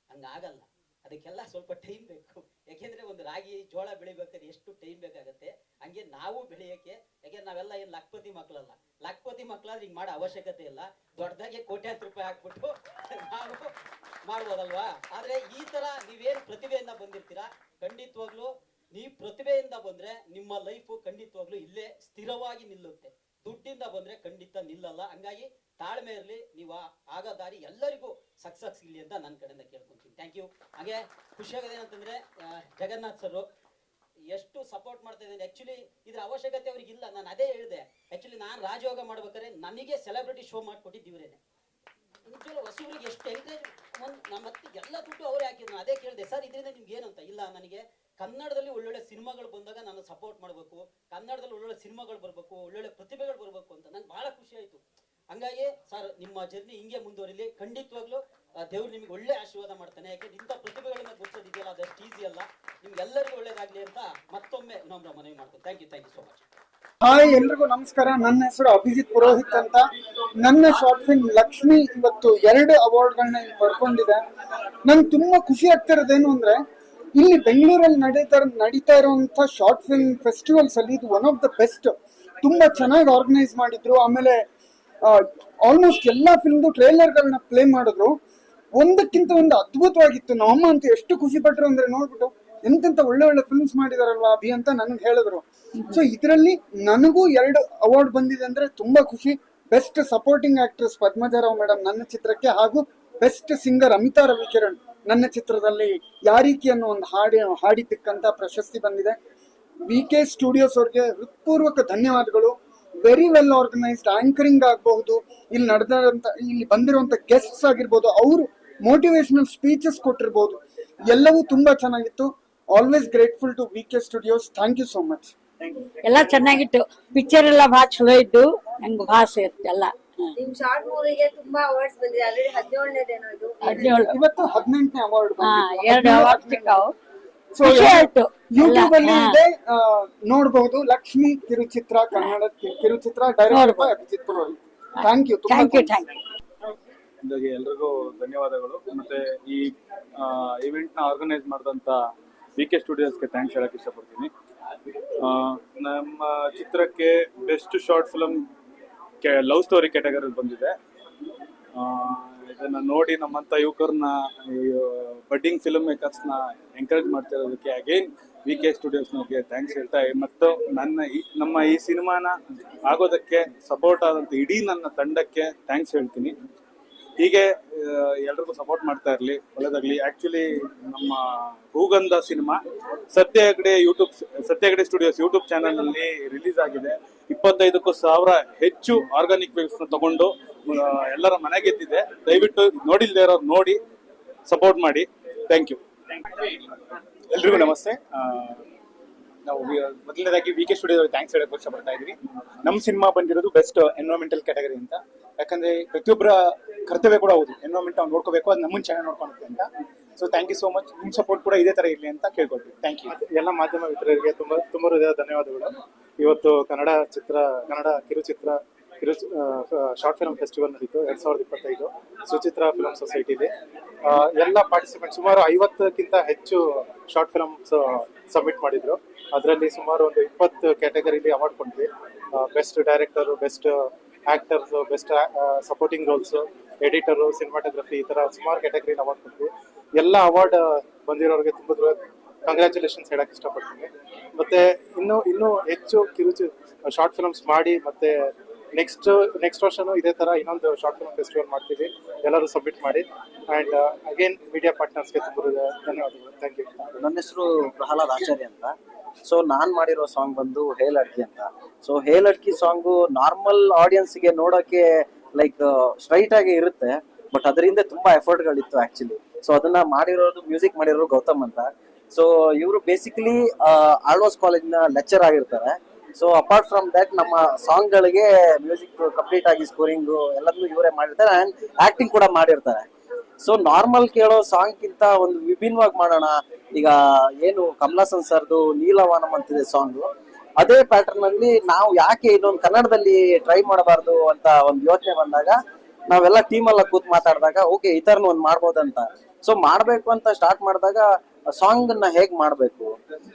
ಹಂಗಾಗಲ್ಲ. ಅದಕ್ಕೆಲ್ಲ ಸ್ವಲ್ಪ ಟೈಮ್ ಬೇಕು. ಯಾಕೆಂದ್ರೆ ಒಂದು ರಾಗಿ, ಜೋಳ ಬೆಳಿಬೇಕಾದ್ರೆ ಎಷ್ಟು ಟೈಮ್ ಬೇಕಾಗುತ್ತೆ? ಹಂಗೆ ನಾವು ಬೆಳೆಯೋಕ್ಕೆ ಯಾಕೆಂದ್ರೆ ನಾವೆಲ್ಲ ಏನು ಲಕ್ಪತಿ ಮಕ್ಕಳಲ್ಲ. ಲಕ್ಪತಿ ಮಕ್ಕಳಾದ್ರೆ ಹಿಂಗೆ ಮಾಡೋ ಅವಶ್ಯಕತೆ ಇಲ್ಲ. ದೊಡ್ಡದಾಗೆ ಕೋಟ್ಯಾಂತರ ರೂಪಾಯಿ ಹಾಕ್ಬಿಟ್ಟು ನಾವು ಮಾಡ್ಬೋದಲ್ವಾ? ಆದ್ರೆ ಈ ತರ ನೀವೇನ್ ಪ್ರತಿಭೆಯಿಂದ ಬಂದಿರ್ತೀರಾ? ಖಂಡಿತವಾಗ್ಲು ನೀವು ಪ್ರತಿಭೆಯಿಂದ ಬಂದ್ರೆ ನಿಮ್ಮ ಲೈಫ್ ಖಂಡಿತವಾಗ್ಲು ಇಲ್ಲೇ ಸ್ಥಿರವಾಗಿ ನಿಲ್ಲುತ್ತೆ. ದುಡ್ಡಿಂದ ಬಂದ್ರೆ ಖಂಡಿತ ನಿಲ್ಲಲ್ಲ. ಹಂಗಾಗಿ ತಾಳ್ಮೆ ಇರಲಿ. ನೀವು ಆಗ ದಾರಿ ಎಲ್ಲರಿಗೂ ಸಕ್ಸಸ್ ಇಲ್ಲಿ ಅಂತ ನನ್ನ ಕಡೆಯಿಂದ ಕೇಳ್ಕೊಂತೀನಿ. ಥ್ಯಾಂಕ್ ಯು ಹಾಗೆ ಖುಷಿಯಾಗದೆ ಏನಂತಂದ್ರೆ ಜಗನ್ನಾಥ್ ಸರ್ ಎಷ್ಟು ಸಪೋರ್ಟ್ ಮಾಡ್ತಾ ಇದ್ದೀನಿ. ಆಕ್ಚುಲಿ ಇದ್ರ ಅವಶ್ಯಕತೆ ಅವ್ರಿಗೆ ಇಲ್ಲ ನಾನು ಅದೇ ಹೇಳಿದೆ. ಆಕ್ಚುಲಿ ನಾನು ರಾಜಯೋಗ ಮಾಡ್ಬೇಕಾದ್ರೆ ನನಗೆ ಸೆಲೆಬ್ರಿಟಿ ಶೋ ಮಾಡ್ಕೊಟ್ಟಿದ್ದು ಇವರೇನೆ ವಸೂಲಿಗೆ ಎಷ್ಟು ಎಷ್ಟು ಎಂಕರೇಜ್ ನಮ್ಮ ಎಲ್ಲ ದುಡ್ಡು ಅವರೇ ಹಾಕಿದ್ರು. ಅದೇ ಕೇಳಿದೆ, ಸರ್, ಇದರಿಂದ ನಿಮ್ಗೆ ಏನಂತ? ಇಲ್ಲ ನನಗೆ ಕನ್ನಡದಲ್ಲಿ ಒಳ್ಳೊಳ್ಳೆ ಸಿನಿಮಾಗಳು ಬಂದಾಗ ನಾನು ಸಪೋರ್ಟ್ ಮಾಡಬೇಕು. ಕನ್ನಡದಲ್ಲಿ ಒಳ್ಳೊಳ್ಳೆ ಸಿನಿಮಾಗಳು ಬರಬೇಕು, ಒಳ್ಳೊಳ್ಳೆ ಪ್ರತಿಭೆಗಳು ಬರಬೇಕು ಅಂತ. ನಂಗೆ ಭಾಳ ಖುಷಿ ಆಯಿತು. ಹಂಗಾಗಿ, ಸರ್, ನಿಮ್ಮ ಜರ್ನಿ ಹಿಂಗೆ ಮುಂದುವರಿಲಿ. ಖಂಡಿತವಾಗ್ಲೂ ದೇವ್ರು ನಿಮ್ಗೆ ಒಳ್ಳೆ ಆಶೀರ್ವಾದ ಮಾಡ್ತಾನೆ. ಯಾಕೆ ಇಂಥ ಪ್ರತಿಭೆಗಳನ್ನ ಗುರುತಿಸೋದಿದೆಯಲ್ಲ ಅದಷ್ಟು ಈಸಿ ಅಲ್ಲ. ನಿಮ್ಗೆಲ್ಲರಿಗೂ ಒಳ್ಳೇದಾಗಲಿ ಅಂತ ಮತ್ತೊಮ್ಮೆ ನಮ್ಮ ಮನವಿ ಮಾಡ್ತೀನಿ. Thank you thank you so much hi, ಎಲ್ರಿಗೂ ನಮಸ್ಕಾರ. ನನ್ನ ಹೆಸರು ಅಭಿಜಿತ್ ಪುರೋಹಿತ್ ಅಂತ. ನನ್ನ ಶಾರ್ಟ್ ಫಿಲ್ಮ್ ಲಕ್ಷ್ಮಿ ಇವತ್ತು ಎರಡು ಅವಾರ್ಡ್ಗಳನ್ನ ಪಡ್ಕೊಂಡಿದೆ ನಂಗೆ ತುಂಬಾ ಖುಷಿ ಆಗ್ತಿರೋದೇನು ಅಂದ್ರೆ, ಇಲ್ಲಿ ಬೆಂಗಳೂರಲ್ಲಿ ನಡೀತಾ ನಡೀತಾ ಇರುವಂತ ಶಾರ್ಟ್ ಫಿಲ್ಮ್ ಫೆಸ್ಟಿವಲ್ಸ್ ಅಲ್ಲಿ ಇದು ಒನ್ ಆಫ್ ದ ಬೆಸ್ಟ್ ತುಂಬಾ ಚೆನ್ನಾಗಿ ಆರ್ಗನೈಸ್ ಮಾಡಿದ್ರು. ಆಮೇಲೆ ಆಲ್ಮೋಸ್ಟ್ ಎಲ್ಲಾ ಫಿಲ್ಮ್ದು ಟ್ರೇಲರ್ಗಳನ್ನ ಪ್ಲೇ ಮಾಡಿದ್ರು. ಒಂದಕ್ಕಿಂತ ಒಂದು ಅದ್ಭುತವಾಗಿತ್ತು. ನಮ್ಮ ಅಂತ ಎಷ್ಟು ಖುಷಿ ಪಟ್ಟರು ಅಂದ್ರೆ ನೋಡ್ಬಿಟ್ಟು, ಎಂತೆಂತ ಒಳ್ಳೆ ಒಳ್ಳೆ ಫಿಲ್ಮ್ಸ್ ಮಾಡಿದಾರಲ್ವಾ ಅಭಿ ಅಂತ ನನಗೆ ಹೇಳಿದ್ರು. ಸೊ ಇದರಲ್ಲಿ ನನಗೂ ಎರಡು ಅವಾರ್ಡ್ ಬಂದಿದೆ ಅಂದ್ರೆ ತುಂಬಾ ಖುಷಿ. ಬೆಸ್ಟ್ ಸಪೋರ್ಟಿಂಗ್ ಆಕ್ಟ್ರೆಸ್ ಪದ್ಮಜಾರಾವ್ ಮೇಡಮ್ ನನ್ನ ಚಿತ್ರಕ್ಕೆ ಹಾಗೂ ಬೆಸ್ಟ್ ಸಿಂಗರ್ ಅಮಿತಾ ರವಿಕಿರಣ್ ನನ್ನ ಚಿತ್ರದಲ್ಲಿ ಯಾರೀಕಿ ಅನ್ನೋ ಒಂದು ಹಾಡಿ, ಹಾಡಿದ್ದಕ್ಕಂತ ಪ್ರಶಸ್ತಿ ಬಂದಿದೆ. ವಿ ಕೆ ಸ್ಟುಡಿಯೋಸ್ ಅವ್ರಿಗೆ ಹೃತ್ಪೂರ್ವಕ ಧನ್ಯವಾದಗಳು. ವೆರಿ ವೆಲ್ ಆರ್ಗನೈಸ್ಡ್ ಆಂಕರಿಂಗ್ ಆಗಬಹುದು. ಇಲ್ಲಿ ನಡೆದಂತ, ಇಲ್ಲಿ ಬಂದಿರುವಂತ ಗೆಸ್ಟ್ಸ್ ಆಗಿರ್ಬೋದು, ಅವರು ಮೋಟಿವೇಶನಲ್ ಸ್ಪೀಚಸ್ ಕೊಟ್ಟಿರ್ಬೋದು. ಎಲ್ಲವೂ ತುಂಬಾ ಚೆನ್ನಾಗಿತ್ತು. Always grateful to V K studios thank you so much ಎಲ್ಲ ಚೆನ್ನಾಗಿತ್ತು. ಪಿಕ್ಚರ್ ಎಲ್ಲ ಭಾಳ ಚಲೋ ಇದ್ದು. ನಂಗೆ ಭಾಳ ಸೇರ್ತು ಎಲ್ಲ. ನಿಮ್ ಶಾರ್ಟ್ ಮೂವಿಗೆ ತುಂಬಾ ಅವಾರ್ಡ್ಸ್ ಬಂದಿದೆ. ಆಲ್ರೆಡಿ ಹದಿನೇಳನೇದೇನೋ ಇದು? ಹದಿನೇಳು. ಇವತ್ತು ಹದಿನೆಂಟನೇ ಅವಾರ್ಡ್ ಹಾ ಎರಡು ಅವಾರ್ಡ್ ಸಿಕ್ಕಾವು. ಸೊ ಖುಷಿ ಆಯ್ತು. ಯೂಟ್ಯೂಬ್ ಅಲ್ಲಿ ಇದೆ ನೋಡ್ಬಹುದು ಲಕ್ಷ್ಮಿ ಕಿರುಚಿತ್ರ ಕನ್ನಡ ಕಿರುಚಿತ್ರ ಡೈರೆಕ್ಟ್ ನೋಡ್ಬೋದು. Abhijit Purohit thank you thank you thank you ಹಾಗಾಗಿ ಎಲ್ರಿಗೂ ಧನ್ಯವಾದಗಳು. ಮತ್ತೆ ಈ ಇವೆಂಟ್ನ ಆರ್ಗನೈಸ್ ಮಾಡಿದಂತ ವಿ ಕೆ ಸ್ಟುಡಿಯೋಸ್ಗೆ ಥ್ಯಾಂಕ್ಸ್ ಹೇಳಕ್ ಇಷ್ಟಪಡ್ತೀನಿ. ನಮ್ಮ ಚಿತ್ರಕ್ಕೆ best short film love story category ಬಂದಿದೆ. ಇದನ್ನು ನೋಡಿ ನಮ್ಮಂತ ಯುವಕರನ್ನ ಬಡ್ಡಿಂಗ್ ಫಿಲ್ಮ್ ಮೇಕರ್ಸ್ನ ಎಂಕರೇಜ್ ಮಾಡ್ತಿರೋದಕ್ಕೆ ಅಗೇನ್ ವಿ ಕೆ ಸ್ಟುಡಿಯೋಸ್ನವ್ರಿಗೆ ಥ್ಯಾಂಕ್ಸ್ ಹೇಳ್ತಾ ಮತ್ತು ನನ್ನ ಈ, ನಮ್ಮ ಈ ಸಿನಿಮಾನ ಆಗೋದಕ್ಕೆ ಸಪೋರ್ಟ್ ಆದಂತ ಇಡೀ ನನ್ನ ತಂಡಕ್ಕೆ ಥ್ಯಾಂಕ್ಸ್ ಹೇಳ್ತೀನಿ. ಹೀಗೆ ಎಲ್ರಿಗೂ ಸಪೋರ್ಟ್ ಮಾಡ್ತಾ ಇರಲಿ, ಒಳ್ಳೇದಾಗ್ಲಿ. ಆಕ್ಚುಲಿ ನಮ್ಮ Hoogandha cinema ಸತ್ಯಗಡೆ YouTube Satya studios YouTube channel ಅಲ್ಲಿ ರಿಲೀಸ್ ಆಗಿದೆ. ಇಪ್ಪತ್ತೈದಕ್ಕೂ ಸಾವಿರ ಹೆಚ್ಚು ಆರ್ಗಾನಿಕ್ನ ತಗೊಂಡು ಎಲ್ಲರ ಎಲ್ಲರ ಮನೆಗೆದ್ದಿದೆ. ದಯವಿಟ್ಟು ನೋಡಿಲ್ದೇ ಇರೋರು ನೋಡಿ ಸಪೋರ್ಟ್ ಮಾಡಿ. ಥ್ಯಾಂಕ್ ಯು ಎಲ್ರಿಗೂ ನಮಸ್ತೆ. ನಾವು ಮೊದಲನೇದಾಗಿ ವಿ ಕೆ ಸ್ಟುಡಿಯೋ ಥ್ಯಾಂಕ್ಸ್ ಹೇಳಕ್ ಇಷ್ಟಪಡ್ತಾ ಇದ್ವಿ ನಮ್ಮ ಸಿನಿಮಾ ಬಂದಿರೋದು ಬೆಸ್ಟ್ ಎನ್ವೈರನ್ಮೆಂಟಲ್ ಕ್ಯಾಟಗರಿ ಅಂತ. ಯಾಕಂದ್ರೆ ಪ್ರತಿಯೊಬ್ಬರ ಕರ್ತವ್ಯ ಕೂಡ ಹೌದು. ಎನ್ವೈರನ್ಮೆಂಟ್ ನಾವು ನೋಡ್ಕೋಬೇಕು, ಅದು ನಮ್ಮನ್ನ ಚೆನ್ನಾಗಿ ನೋಡ್ಕೊಳುತ್ತೆ ಅಂತ. So thank you so much ನಿಮ್ಮ ಸಪೋರ್ಟ್ ಕೂಡ ಇದೇ ತರ ಇರಲಿ ಅಂತ ಕೇಳ್ಕೊಳ್ತೀವಿ. ಥ್ಯಾಂಕ್ ಯು ಎಲ್ಲ ಮಾಧ್ಯಮ ಮಿತ್ರರಿಗೆ ತುಂಬ ತುಂಬ ಹೃದಯ ಧನ್ಯವಾದಗಳು. ಇವತ್ತು ಕನ್ನಡ ಚಿತ್ರ, ಕನ್ನಡ ಕಿರುಚಿತ್ರ, ಕಿರು ಶಾರ್ಟ್ ಫಿಲ್ಮ್ ಫೆಸ್ಟಿವಲ್ ನಡೀತು. ಎರಡ್ ಸಾವಿರದ ಇಪ್ಪತ್ತೈದು. ಸುಚಿತ್ರ ಫಿಲಮ್ ಸೊಸೈಟಿಲಿ ಎಲ್ಲ ಪಾರ್ಟಿಸಿಪೆಂಟ್ ಸುಮಾರು ಐವತ್ತಕ್ಕಿಂತ ಹೆಚ್ಚು ಶಾರ್ಟ್ ಫಿಲಮ್ಸ್ ಸಬ್ಮಿಟ್ ಮಾಡಿದ್ರು. ಅದರಲ್ಲಿ ಸುಮಾರು ಒಂದು ಇಪ್ಪತ್ತು ಕ್ಯಾಟಗರಿಲಿ award ಕೊಂಡ್ವಿ best director best actors best supporting roles editor cinematography ಈ ಥರ ಸುಮಾರು ಕ್ಯಾಟಗರಿನ ಅವಾರ್ಡ್ ಕೊಟ್ವಿ. ಎಲ್ಲ ಅವಾರ್ಡ್ ಬಂದಿರೋರಿಗೆ ತುಂಬ ಕಂಗ್ರ್ಯಾಚುಲೇಷನ್ಸ್ ಹೇಳಕ್ ಇಷ್ಟಪಡ್ತೀನಿ. ಮತ್ತೆ ಇನ್ನು, ಇನ್ನೂ ಹೆಚ್ಚು ಕಿರುಚು ಶಾರ್ಟ್ ಫಿಲ್ಮ್ಸ್ ಮಾಡಿ ಮತ್ತೆ ನೆಕ್ಸ್ಟ್ ನೆಕ್ಸ್ಟ್ ವರ್ಷನೂ ಇದೇ ತರ ಇನ್ನೊಂದು ಶಾರ್ಟ್ ಫಿಲ್ಮ್ ಫೆಸ್ಟಿವಲ್ ಮಾಡ್ತೀವಿ. ಎಲ್ಲರೂ ಸಬ್ಮಿಟ್ ಮಾಡಿ. ಅಂಡ್ ಅಗೇನ್ ಮೀಡಿಯಾ ಪಾರ್ಟ್ನರ್ಸ್ಗೆ ತುಂಬ ಧನ್ಯವಾದಗಳು. ಥ್ಯಾಂಕ್ ಯು ನನ್ನ ಹೆಸರು ಪ್ರಹ್ಲಾದ್ ಆಚಾರ್ಯ ಅಂತ. ಸೊ ನಾನ್ ಮಾಡಿರೋ ಸಾಂಗ್ ಬಂದು ಹೇಲಡ್ಕಿ ಅಂತ. ಸೊ ಹೇಲಡ್ಕಿ ಸಾಂಗು ನಾರ್ಮಲ್ ಆಡಿಯನ್ಸ್ಗೆ ನೋಡೋಕೆ ಲೈಕ್ ಸ್ಟ್ರೈಟ್ ಆಗಿ ಇರುತ್ತೆ. ಬಟ್ ಅದರಿಂದ ತುಂಬಾ ಎಫರ್ಟ್ಗಳಿತ್ತು ಆಕ್ಚುಲಿ ಸೊ ಅದನ್ನ ಮಾಡಿರೋದು ಮ್ಯೂಸಿಕ್ ಮಾಡಿರೋರು ಗೌತಮ್ ಅಂತ. ಸೊ ಇವರು ಬೇಸಿಕಲಿ ಆಳ್ವಾಸ್ನ ಲೆಕ್ಚರ್ ಆಗಿರ್ತಾರೆ. ಸೊ ಅಪಾರ್ಟ್ ಫ್ರಮ್ ದಟ್ ನಮ್ಮ ಸಾಂಗ್ ಗಳಿಗೆ ಮ್ಯೂಸಿಕ್ ಕಂಪ್ಲೀಟ್ ಆಗಿ ಸ್ಕೋರಿಂಗ್ ಎಲ್ಲದನ್ನು ಇವರೇ ಮಾಡಿರ್ತಾರೆ. ಆಕ್ಟಿಂಗ್ ಕೂಡ ಮಾಡಿರ್ತಾರೆ. ಸೊ ನಾರ್ಮಲ್ ಕೇಳೋ ಸಾಂಗ್ ಗಿಂತ ಒಂದು ವಿಭಿನ್ನವಾಗಿ ಮಾಡೋಣ. ಈಗ ಏನು ಕಮಲಾಸನ್ ಸರ್ದು ನೀಲವಾನಂ ಅಂತಿದೆ ಸಾಂಗ್ ಅದೇ ಪ್ಯಾಟರ್ನ್ ಅಲ್ಲಿ ನಾವು ಯಾಕೆ ಇದೊಂದು ಕನ್ನಡದಲ್ಲಿ ಟ್ರೈ ಮಾಡಬಾರ್ದು ಅಂತ ಒಂದು ಯೋಚನೆ ಬಂದಾಗ ನಾವೆಲ್ಲ ಟೀಮ್ ಎಲ್ಲ ಕೂತ್ ಮಾತಾಡಿದಾಗ ಓಕೆ ಈ ತರನ ಒಂದ್ ಮಾಡ್ಬೋದಂತ. ಸೊ ಮಾಡ್ಬೇಕು ಅಂತ ಸ್ಟಾರ್ಟ್ ಮಾಡಿದಾಗ ಸಾಂಗ್ನ ಹೇಗ್ ಮಾಡ್ಬೇಕು?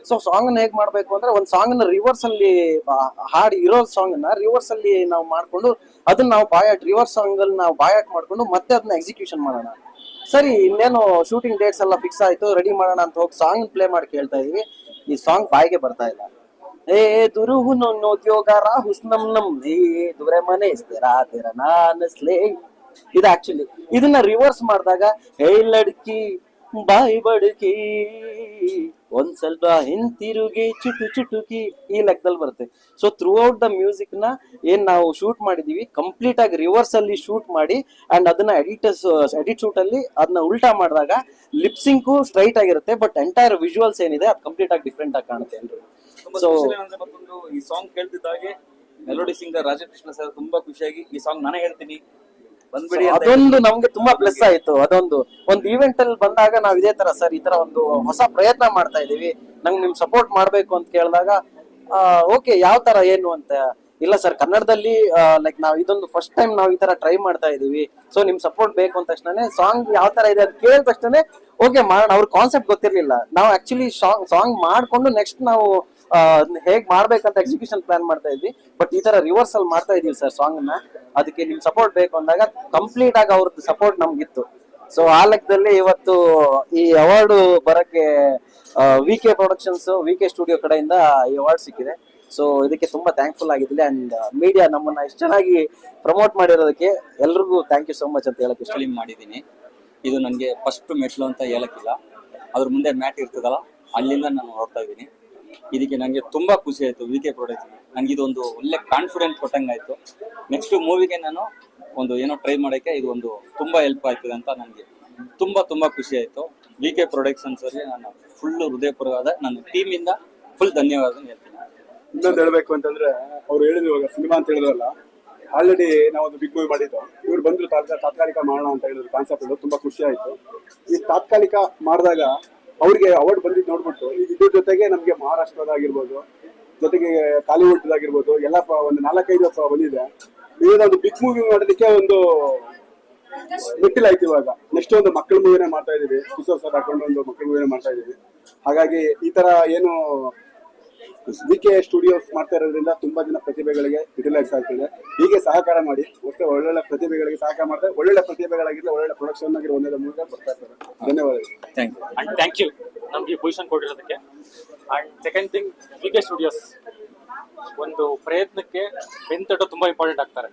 ಸೊ ಸಾಂಗ್ನ ಹೇಗ್ ಮಾಡ್ಬೇಕು ಅಂದ್ರೆ ಒಂದ್ ಸಾಂಗ್ನ ರಿವರ್ಸ್ ಅಲ್ಲಿ ಹಾಡ್ ಹಾಡಿ ಇರೋ ಸಾಂಗ್ನ ರಿವರ್ಸ್ ಅಲ್ಲಿ ನಾವು ಮಾಡ್ಕೊಂಡು ಅದನ್ನ ನಾವು ಬಾಯ್ ರಿವರ್ಸ್ ಸಾಂಗ್ ಅಲ್ಲಿ ನಾವು ಬಾಯ್ ಮಾಡ್ಕೊಂಡು ಮತ್ತೆ ಅದನ್ನ ಎಕ್ಸಿಕ್ಯೂಷನ್ ಮಾಡೋಣ. ಸರಿ, ಇನ್ನೇನು ಶೂಟಿಂಗ್ ಡೇಟ್ಸ್ ಎಲ್ಲ ಫಿಕ್ಸ್ ಆಯ್ತು ರೆಡಿ ಮಾಡೋಣ ಅಂತ ಹೋಗಿ ಸಾಂಗ್ ಪ್ಲೇ ಮಾಡಿ ಕೇಳ್ತಾ ಇದೀವಿ. ಈ ಸಾಂಗ್ ಬಾಯಿಗೆ ಬರ್ತಾ ಇಲ್ಲ. ಏ ದುರುಹು ನನ್ನೋದ್ಯೋಗಾರ ಹುಸ್ನಂ ನಮ್ ಏ ದುರೆ ಮನೆ ಇಸ್ತೀರಾ ಇದು ಆಕ್ಚುಲಿ ಇದನ್ನ ರಿವರ್ಸ್ ಮಾಡಿದಾಗ, ಏ, ಲಡ್ಕಿ ಬಾಯಿ ಬಡುಕಿ ಒಂದ್ ಸ್ವಲ್ಪ ಹಿಂತಿರುಗಿ ಚುಟು ಚುಟುಕಿ ಈ ಲೆಕ್ಕದಲ್ಲಿ ಬರುತ್ತೆ. ಸೊ ಥ್ರೂ ಔಟ್ ದ ಮ್ಯೂಸಿಕ್ನ ಏನ್ ನಾವು ಶೂಟ್ ಮಾಡಿದೀವಿ ಕಂಪ್ಲೀಟ್ ಆಗಿ ರಿವರ್ಸ್ ಅಲ್ಲಿ ಶೂಟ್ ಮಾಡಿ ಅಂಡ್ ಅದನ್ನ ಎಡಿಟರ್ಸ್ ಎಡಿಟ್ ಶೂಟ್ ಅಲ್ಲಿ ಅದನ್ನ ಉಲ್ಟಾ ಮಾಡಿದಾಗ ಲಿಪ್ಸಿಂಕು ಸ್ಟ್ರೈಟ್ ಆಗಿರುತ್ತೆ ಬಟ್ ಎಂಟೈರ್ ವಿಜುವಲ್ಸ್ ಏನಿದೆ ಅದು ಕಂಪ್ಲೀಟ್ ಆಗಿ ಡಿಫ್ರೆಂಟ್ ಆಗಿ ಕಾಣುತ್ತೆ ಎಲ್ರು. ಮತ್ತೊಂದು ಈ ಸಾಂಗ್ ಕೇಳ್ತಿದ್ದಾಗೆ ಮೆಲೋಡಿ ಸಿಂಗರ್ ರಾಜಕೃಷ್ಣ ಸರ್ ತುಂಬಾ ಖುಷಿಯಾಗಿ ಈ ಸಾಂಗ್ ನಾನೇ ಹೇಳ್ತೀನಿ. ಬಂದ್ಬಿಡಿ ಅಂತ ಅದೊಂದು ನಮ್ಗೆ ತುಂಬಾ ಪ್ಲಸ್ ಆಯ್ತು. ಅದೊಂದು ಒಂದು ಈವೆಂಟ್ ಅಲ್ಲಿ ಬಂದಾಗ ನಾವ್ ಇದೇ ತರ ಸರ್ ಈ ತರ ಒಂದು ಹೊಸ ಪ್ರಯತ್ನ ಮಾಡ್ತಾ ಇದೀವಿ ನಂಗೆ ನಿಮ್ ಸಪೋರ್ಟ್ ಮಾಡ್ಬೇಕು ಅಂತ ಕೇಳಿದಾಗ ಓಕೆ ಯಾವ ತರ ಏನು ಅಂತ ಇಲ್ಲ ಸರ್ ಕನ್ನಡದಲ್ಲಿ ಲೈಕ್ ನಾವು ಇದೊಂದು ಫಸ್ಟ್ ಟೈಮ್ ನಾವು ಈ ತರ ಟ್ರೈ ಮಾಡ್ತಾ ಇದೀವಿ. ಸೊ ನಿಮ್ ಸಪೋರ್ಟ್ ಬೇಕು ಅಂದ ತಕ್ಷಣ ಸಾಂಗ್ ಯಾವ ತರ ಇದೆ ಅಂತ ಕೇಳಿದ ತಕ್ಷಣ ಓಕೆ ಮಾಡೋಣ, ಅವ್ರ ಕಾನ್ಸೆಪ್ಟ್ ಗೊತ್ತಿರ್ಲಿಲ್ಲ. ನಾವು ಆಕ್ಚುಲಿ ಸಾಂಗ್ ಸಾಂಗ್ ಮಾಡ್ಕೊಂಡು ನೆಕ್ಸ್ಟ್ ನಾವು ಹೇಗ್ ಮಾಡ್ಬೇಕಂತ ಎಕ್ಸಿಕ್ಯೂಷನ್ ಪ್ಲಾನ್ ಮಾಡ್ತಾ ಇದ್ವಿ. ಬಟ್ ಈ ತರ ರಿವರ್ಸಲ್ ಮಾಡ್ತಾ ಇದೀವಿ ಸರ್ ಸಾಂಗ್ನ ಅದಕ್ಕೆ ನಿಮ್ ಸಪೋರ್ಟ್ ಬೇಕು ಅಂದಾಗ ಕಂಪ್ಲೀಟ್ ಆಗಿ ಅವ್ರದ್ದು ಸಪೋರ್ಟ್ ನಮ್ಗಿತ್ತು. ಸೊ ಆ ಲೆಕ್ಕದಲ್ಲಿ ಇವತ್ತು ಈ ಅವಾರ್ಡ್ ಬರಕ್ಕೆ V K productions V K studio ಕಡೆಯಿಂದ ಈ ಅವಾರ್ಡ್ ಸಿಕ್ಕಿದೆ. ಸೊ ಇದಕ್ಕೆ ತುಂಬಾ ಥ್ಯಾಂಕ್ಫುಲ್ ಆಗಿದ್ದೀನಿ ಅಂಡ್ ಮೀಡಿಯಾ ನಮ್ಮನ್ನ ಇಷ್ಟು ಚೆನ್ನಾಗಿ ಪ್ರಮೋಟ್ ಮಾಡಿರೋದಕ್ಕೆ ಎಲ್ರಿಗೂ ಥ್ಯಾಂಕ್ ಯು ಸೋ ಮಚ್ ಅಂತ ಹೇಳಕ್ ಇಷ್ಟ. ಫಿಲಿಂ ಮಾಡಿದ್ದೀನಿ. ಇದು ನನಗೆ ಫಸ್ಟ್ ಮೆಟ್ಲು ಅಂತ ಹೇಳಕ್ಕಿಲ್ಲ. ಅದ್ರ ಮುಂದೆ ಮ್ಯಾಟ್ ಇರ್ತದಲ್ಲ, ಅಲ್ಲಿಂದ ನಾನು ನೋಡ್ತಾ ಇದ್ದೀನಿ. ಇದಕ್ಕೆ ನನಗೆ ತುಂಬಾ ಖುಷಿ ಆಯ್ತು, ವಿ ಕೆ ಪ್ರಾಡಕ್ಟ್ ನನಗೆ ಇದೊಂದು ಒಳ್ಳೆ ಕಾನ್ಫಿಡೆಂಟ್ ಆಯಿತು. ನೆಕ್ಸ್ಟ್ ಮೂವಿಗೆ ನಾನು ಒಂದು ಏನೋ ಟ್ರೈ ಮಾಡೋಕ್ಕೆ ಇದು ಒಂದು ತುಂಬಾ ಹೆಲ್ಪ್ ಆಯ್ತದೆ ಅಂತ ನನಗೆ ತುಂಬಾ ತುಂಬಾ ಖುಷಿ ಆಯ್ತು. ವಿ ಕೆ ಪ್ರೊಡಕ್ಷನ್ಸ್ ಅವರಿಗೆ ನಾನು ಫುಲ್ ಹೃದಯಪೂರ್ವಾದ ನನ್ನ ಟೀಮಿಂದ ಫುಲ್ ಧನ್ಯವಾದ ಹೇಳ್ತೀನಿ. ಇನ್ನೊಂದು ಹೇಳ್ಬೇಕು ಅಂತಂದ್ರೆ, ಅವ್ರು ಹೇಳಿದ್ರು ಇವಾಗ ಸಿನಿಮಾ ಅಂತ ಹೇಳಿದ್ರಲ್ಲ ಆಲ್ರೆಡಿ ಒಂದು ಬಿಗ್ ಮೂವಿ ಮಾಡಿದ್ದು. ಇವ್ರು ಬಂದ್ರು ತಾತ್ಕಾ- ತಾತ್ಕಾಲಿಕ ಮಾಡೋಣ ಅಂತ ಹೇಳಿದ್ರು ಕಾನ್ಸೆಪ್ಟ್ ತುಂಬಾ ಖುಷಿ ಆಯ್ತು. ಈ ತಾತ್ಕಾಲಿಕ ಮಾಡಿದಾಗ ಅವ್ರಿಗೆ ಅವಾರ್ಡ್ ಬಂದಿದ್ದು ನೋಡ್ಬಿಟ್ಟು ಇದ್ರ ಜೊತೆಗೆ ನಮ್ಗೆ ಮಹಾರಾಷ್ಟ್ರದಾಗಿರ್ಬೋದು ಜೊತೆಗೆ ಕಾಲಿವುಡ್ ಆಗಿರ್ಬೋದು, ಎಲ್ಲ ಒಂದು ನಾಲ್ಕೈದು ಬಂದಿದೆ. ಇದೊಂದು ಬಿಗ್ ಮೂವಿ ಮಾಡೋದಕ್ಕೆ ಒಂದು ಮೆಟ್ಟಿಲಾಯ್ತು ಇವಾಗ. ನೆಕ್ಸ್ಟ್ ಒಂದು ಮಕ್ಕಳ ಮೂವಿನೇ ಮಾಡ್ತಾ ಇದೀವಿ. ಕಿಶೋರ್ ಸರ್ ಹಾಕೊಂಡು ಒಂದು ಮಕ್ಕಳ ಮೂವಿನೇ ಮಾಡ್ತಾ ಇದೀವಿ. ಹಾಗಾಗಿ ಈ ತರ ಏನು ವಿ ಕೆ ಸ್ಟುಡಿಯೋಸ್ ಮಾಡ್ತಾ ಇರೋದ್ರಿಂದ ತುಂಬಾ ಜನ ಪ್ರತಿಭೆಗಳಿಗೆ ಯುಟಿಲೈಸ್ ಆಗ್ತಿದೆ. ಹೀಗೆ ಸಹಕಾರ ಮಾಡಿ ಒಟ್ಟು ಒಳ್ಳೊಳ್ಳೆ ಪ್ರತಿಭೆಗಳಿಗೆ ಸಹಕಾರ ಮಾಡ್ತಾರೆ ಒಳ್ಳೊಳ್ಳೆ ಪ್ರತಿಭೆಗಳಾಗಿರ್ಲಿ ಒಳ್ಳೊಳ್ಳೆ ಪ್ರೊಡಕ್ಷನ್ ಆಗಿರೋ ಒಂದೇ ಮೂಲಕ ಬರ್ತಾ ಇರ್ತಾರೆ ಧನ್ಯವಾದಗಳು. Thank you and thank you ನಮಗೆ position ಕೊಟ್ಟಿರೋದಕ್ಕೆ. And second thing V K studios ಒಂದು ಪ್ರಯತ್ನಕ್ಕೆ ಬೆಂತಟ್ಟು ತುಂಬಾ ಇಂಪಾರ್ಟೆಂಟ್ ಆಗ್ತಾರೆ.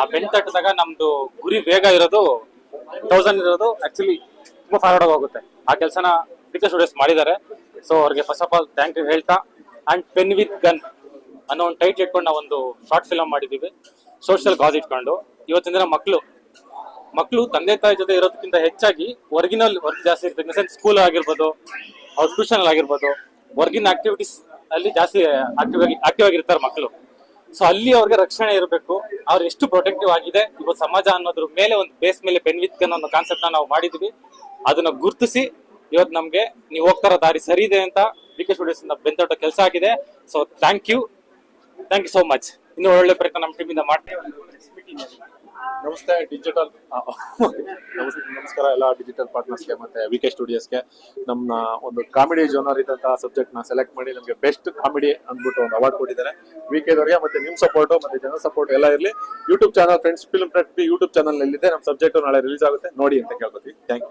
ಆ ಬೆಂತಟ್ಟದಾಗ ನಮ್ದು ಗುರಿ ಬೇಗ ಇರೋದು ತೌಸಂಡ್ ಇರೋದು ಆಕ್ಚುಲಿ ತುಂಬಾ ಫಾರ್ವರ್ಡ್ ಹೋಗುತ್ತೆ. ಆ ಕೆಲಸನ ವಿ ಕೆ ಸ್ಟುಡಿಯೋಸ್ ಮಾಡಿದ್ದಾರೆ. ಸೊ ಅವ್ರಿಗೆ first of all thank you ಹೇಳ್ತಾ ಅಂಡ್ ಪೆನ್ ವಿತ್ ಗನ್ ಅನ್ನೋ ಒಂದು ಟೈಟ್ ಇಟ್ಕೊಂಡು ನಾವು ಒಂದು ಶಾರ್ಟ್ ಫಿಲಮ್ ಮಾಡಿದ್ದೀವಿ ಸೋಷಿಯಲ್ ಕಾಸ್ ಇಟ್ಕೊಂಡು. ಇವತ್ತಿನ ದಿನ ಮಕ್ಕಳು ಮಕ್ಕಳು ತಂದೆ ತಾಯಿ ಜೊತೆ ಇರೋದಕ್ಕಿಂತ ಹೆಚ್ಚಾಗಿ ಹೊರಗಿನಲ್ಲಿ ವರ್ಕ್ ಜಾಸ್ತಿ ಇರ್ತದೆ. ಇನ್ ಸೆನ್ಸ್ ಸ್ಕೂಲ್ ಆಗಿರ್ಬೋದು ಅವ್ರ ಟ್ಯೂಷನ್ ಆಗಿರ್ಬೋದು ಹೊರಗಿನ ಆಕ್ಟಿವಿಟೀಸ್ ಅಲ್ಲಿ ಜಾಸ್ತಿ ಆಕ್ಟಿವ್ ಆಗಿ ಆಕ್ಟಿವ್ ಆಗಿರ್ತಾರೆ ಮಕ್ಕಳು ಸೊ ಅಲ್ಲಿ ಅವ್ರಿಗೆ ರಕ್ಷಣೆ ಇರಬೇಕು. ಅವ್ರು ಎಷ್ಟು ಪ್ರೊಟೆಕ್ಟಿವ್ ಆಗಿದೆ ಇವತ್ತು ಸಮಾಜ ಅನ್ನೋದ್ರ ಮೇಲೆ ಒಂದು ಬೇಸ್ ಮೇಲೆ ಬೆನ್ವಿತ್ ಅನ್ನೋ ಒಂದು ಕಾನ್ಸೆಪ್ಟ್ ನಾವು ಮಾಡಿದ್ವಿ. ಅದನ್ನ ಗುರುತಿಸಿ ಇವತ್ತು ನಮಗೆ ನೀವು ಹೋಗ್ತಾರ, ದಾರಿ ಸರಿ ಇದೆ ಅಂತ ಡಿ ಕೆ ಸ್ಟುಡಿಯೋಸ್ ಇಂದ ಬೆಂತೋಟ ಕೆಲಸ ಆಗಿದೆ. So thank you thank you so much ಇನ್ನು ಒಳ್ಳೆ ಪ್ರಯತ್ನ ನಮ್ಮ ಟೀಮಿಂದ ಮಾಡ್ತೀವಿ. ನಮಸ್ತೆ ಡಿಜಿಟಲ್ ನಮಸ್ಕಾರ ಎಲ್ಲ ಡಿಜಿಟಲ್ ಪಾರ್ಟ್ನರ್ಸ್ಗೆ ಮತ್ತೆ ವಿ ಕೆ ಸ್ಟುಡಿಯೋಸ್ಗೆ ನಮ್ಮ ಒಂದು ಕಾಮಿಡಿ ಜೋನರ್ ಇದ್ದಂತಹ ಸಬ್ಜೆಕ್ಟ್ನ ಸೆಲೆಕ್ಟ್ ಮಾಡಿ ನಮಗೆ ಬೆಸ್ಟ್ ಕಾಮಿಡಿ ಅಂದ್ಬಿಟ್ಟು ಒಂದು ಅವಾರ್ಡ್ ಕೊಟ್ಟಿದ್ದಾರೆ. ವಿ ಕೆ ದವ್ರಿಗೆ ಮತ್ತೆ ನಿಮ್ ಸಪೋರ್ಟ್ ಮತ್ತೆ ಜನ ಸಪೋರ್ಟ್ ಎಲ್ಲ ಇರಲಿ. ಯೂಟ್ಯೂಬ್ ಚಾನಲ್ ಫ್ರೆಂಡ್ಸ್ ಫಿಲ್ಮ್ ಪ್ರತಿ ಯೂಟ್ಯೂಬ್ ಚಾನಲ್ ನಲ್ಲಿದೆ. ನಮ್ಮ ಸಬ್ಜೆಕ್ಟ್ ನಾಳೆ ರಿಲೀಸ್ ಆಗುತ್ತೆ. ನೋಡಿ ಅಂತ ಕೇಳ್ಕೊತೀವಿ. Thank you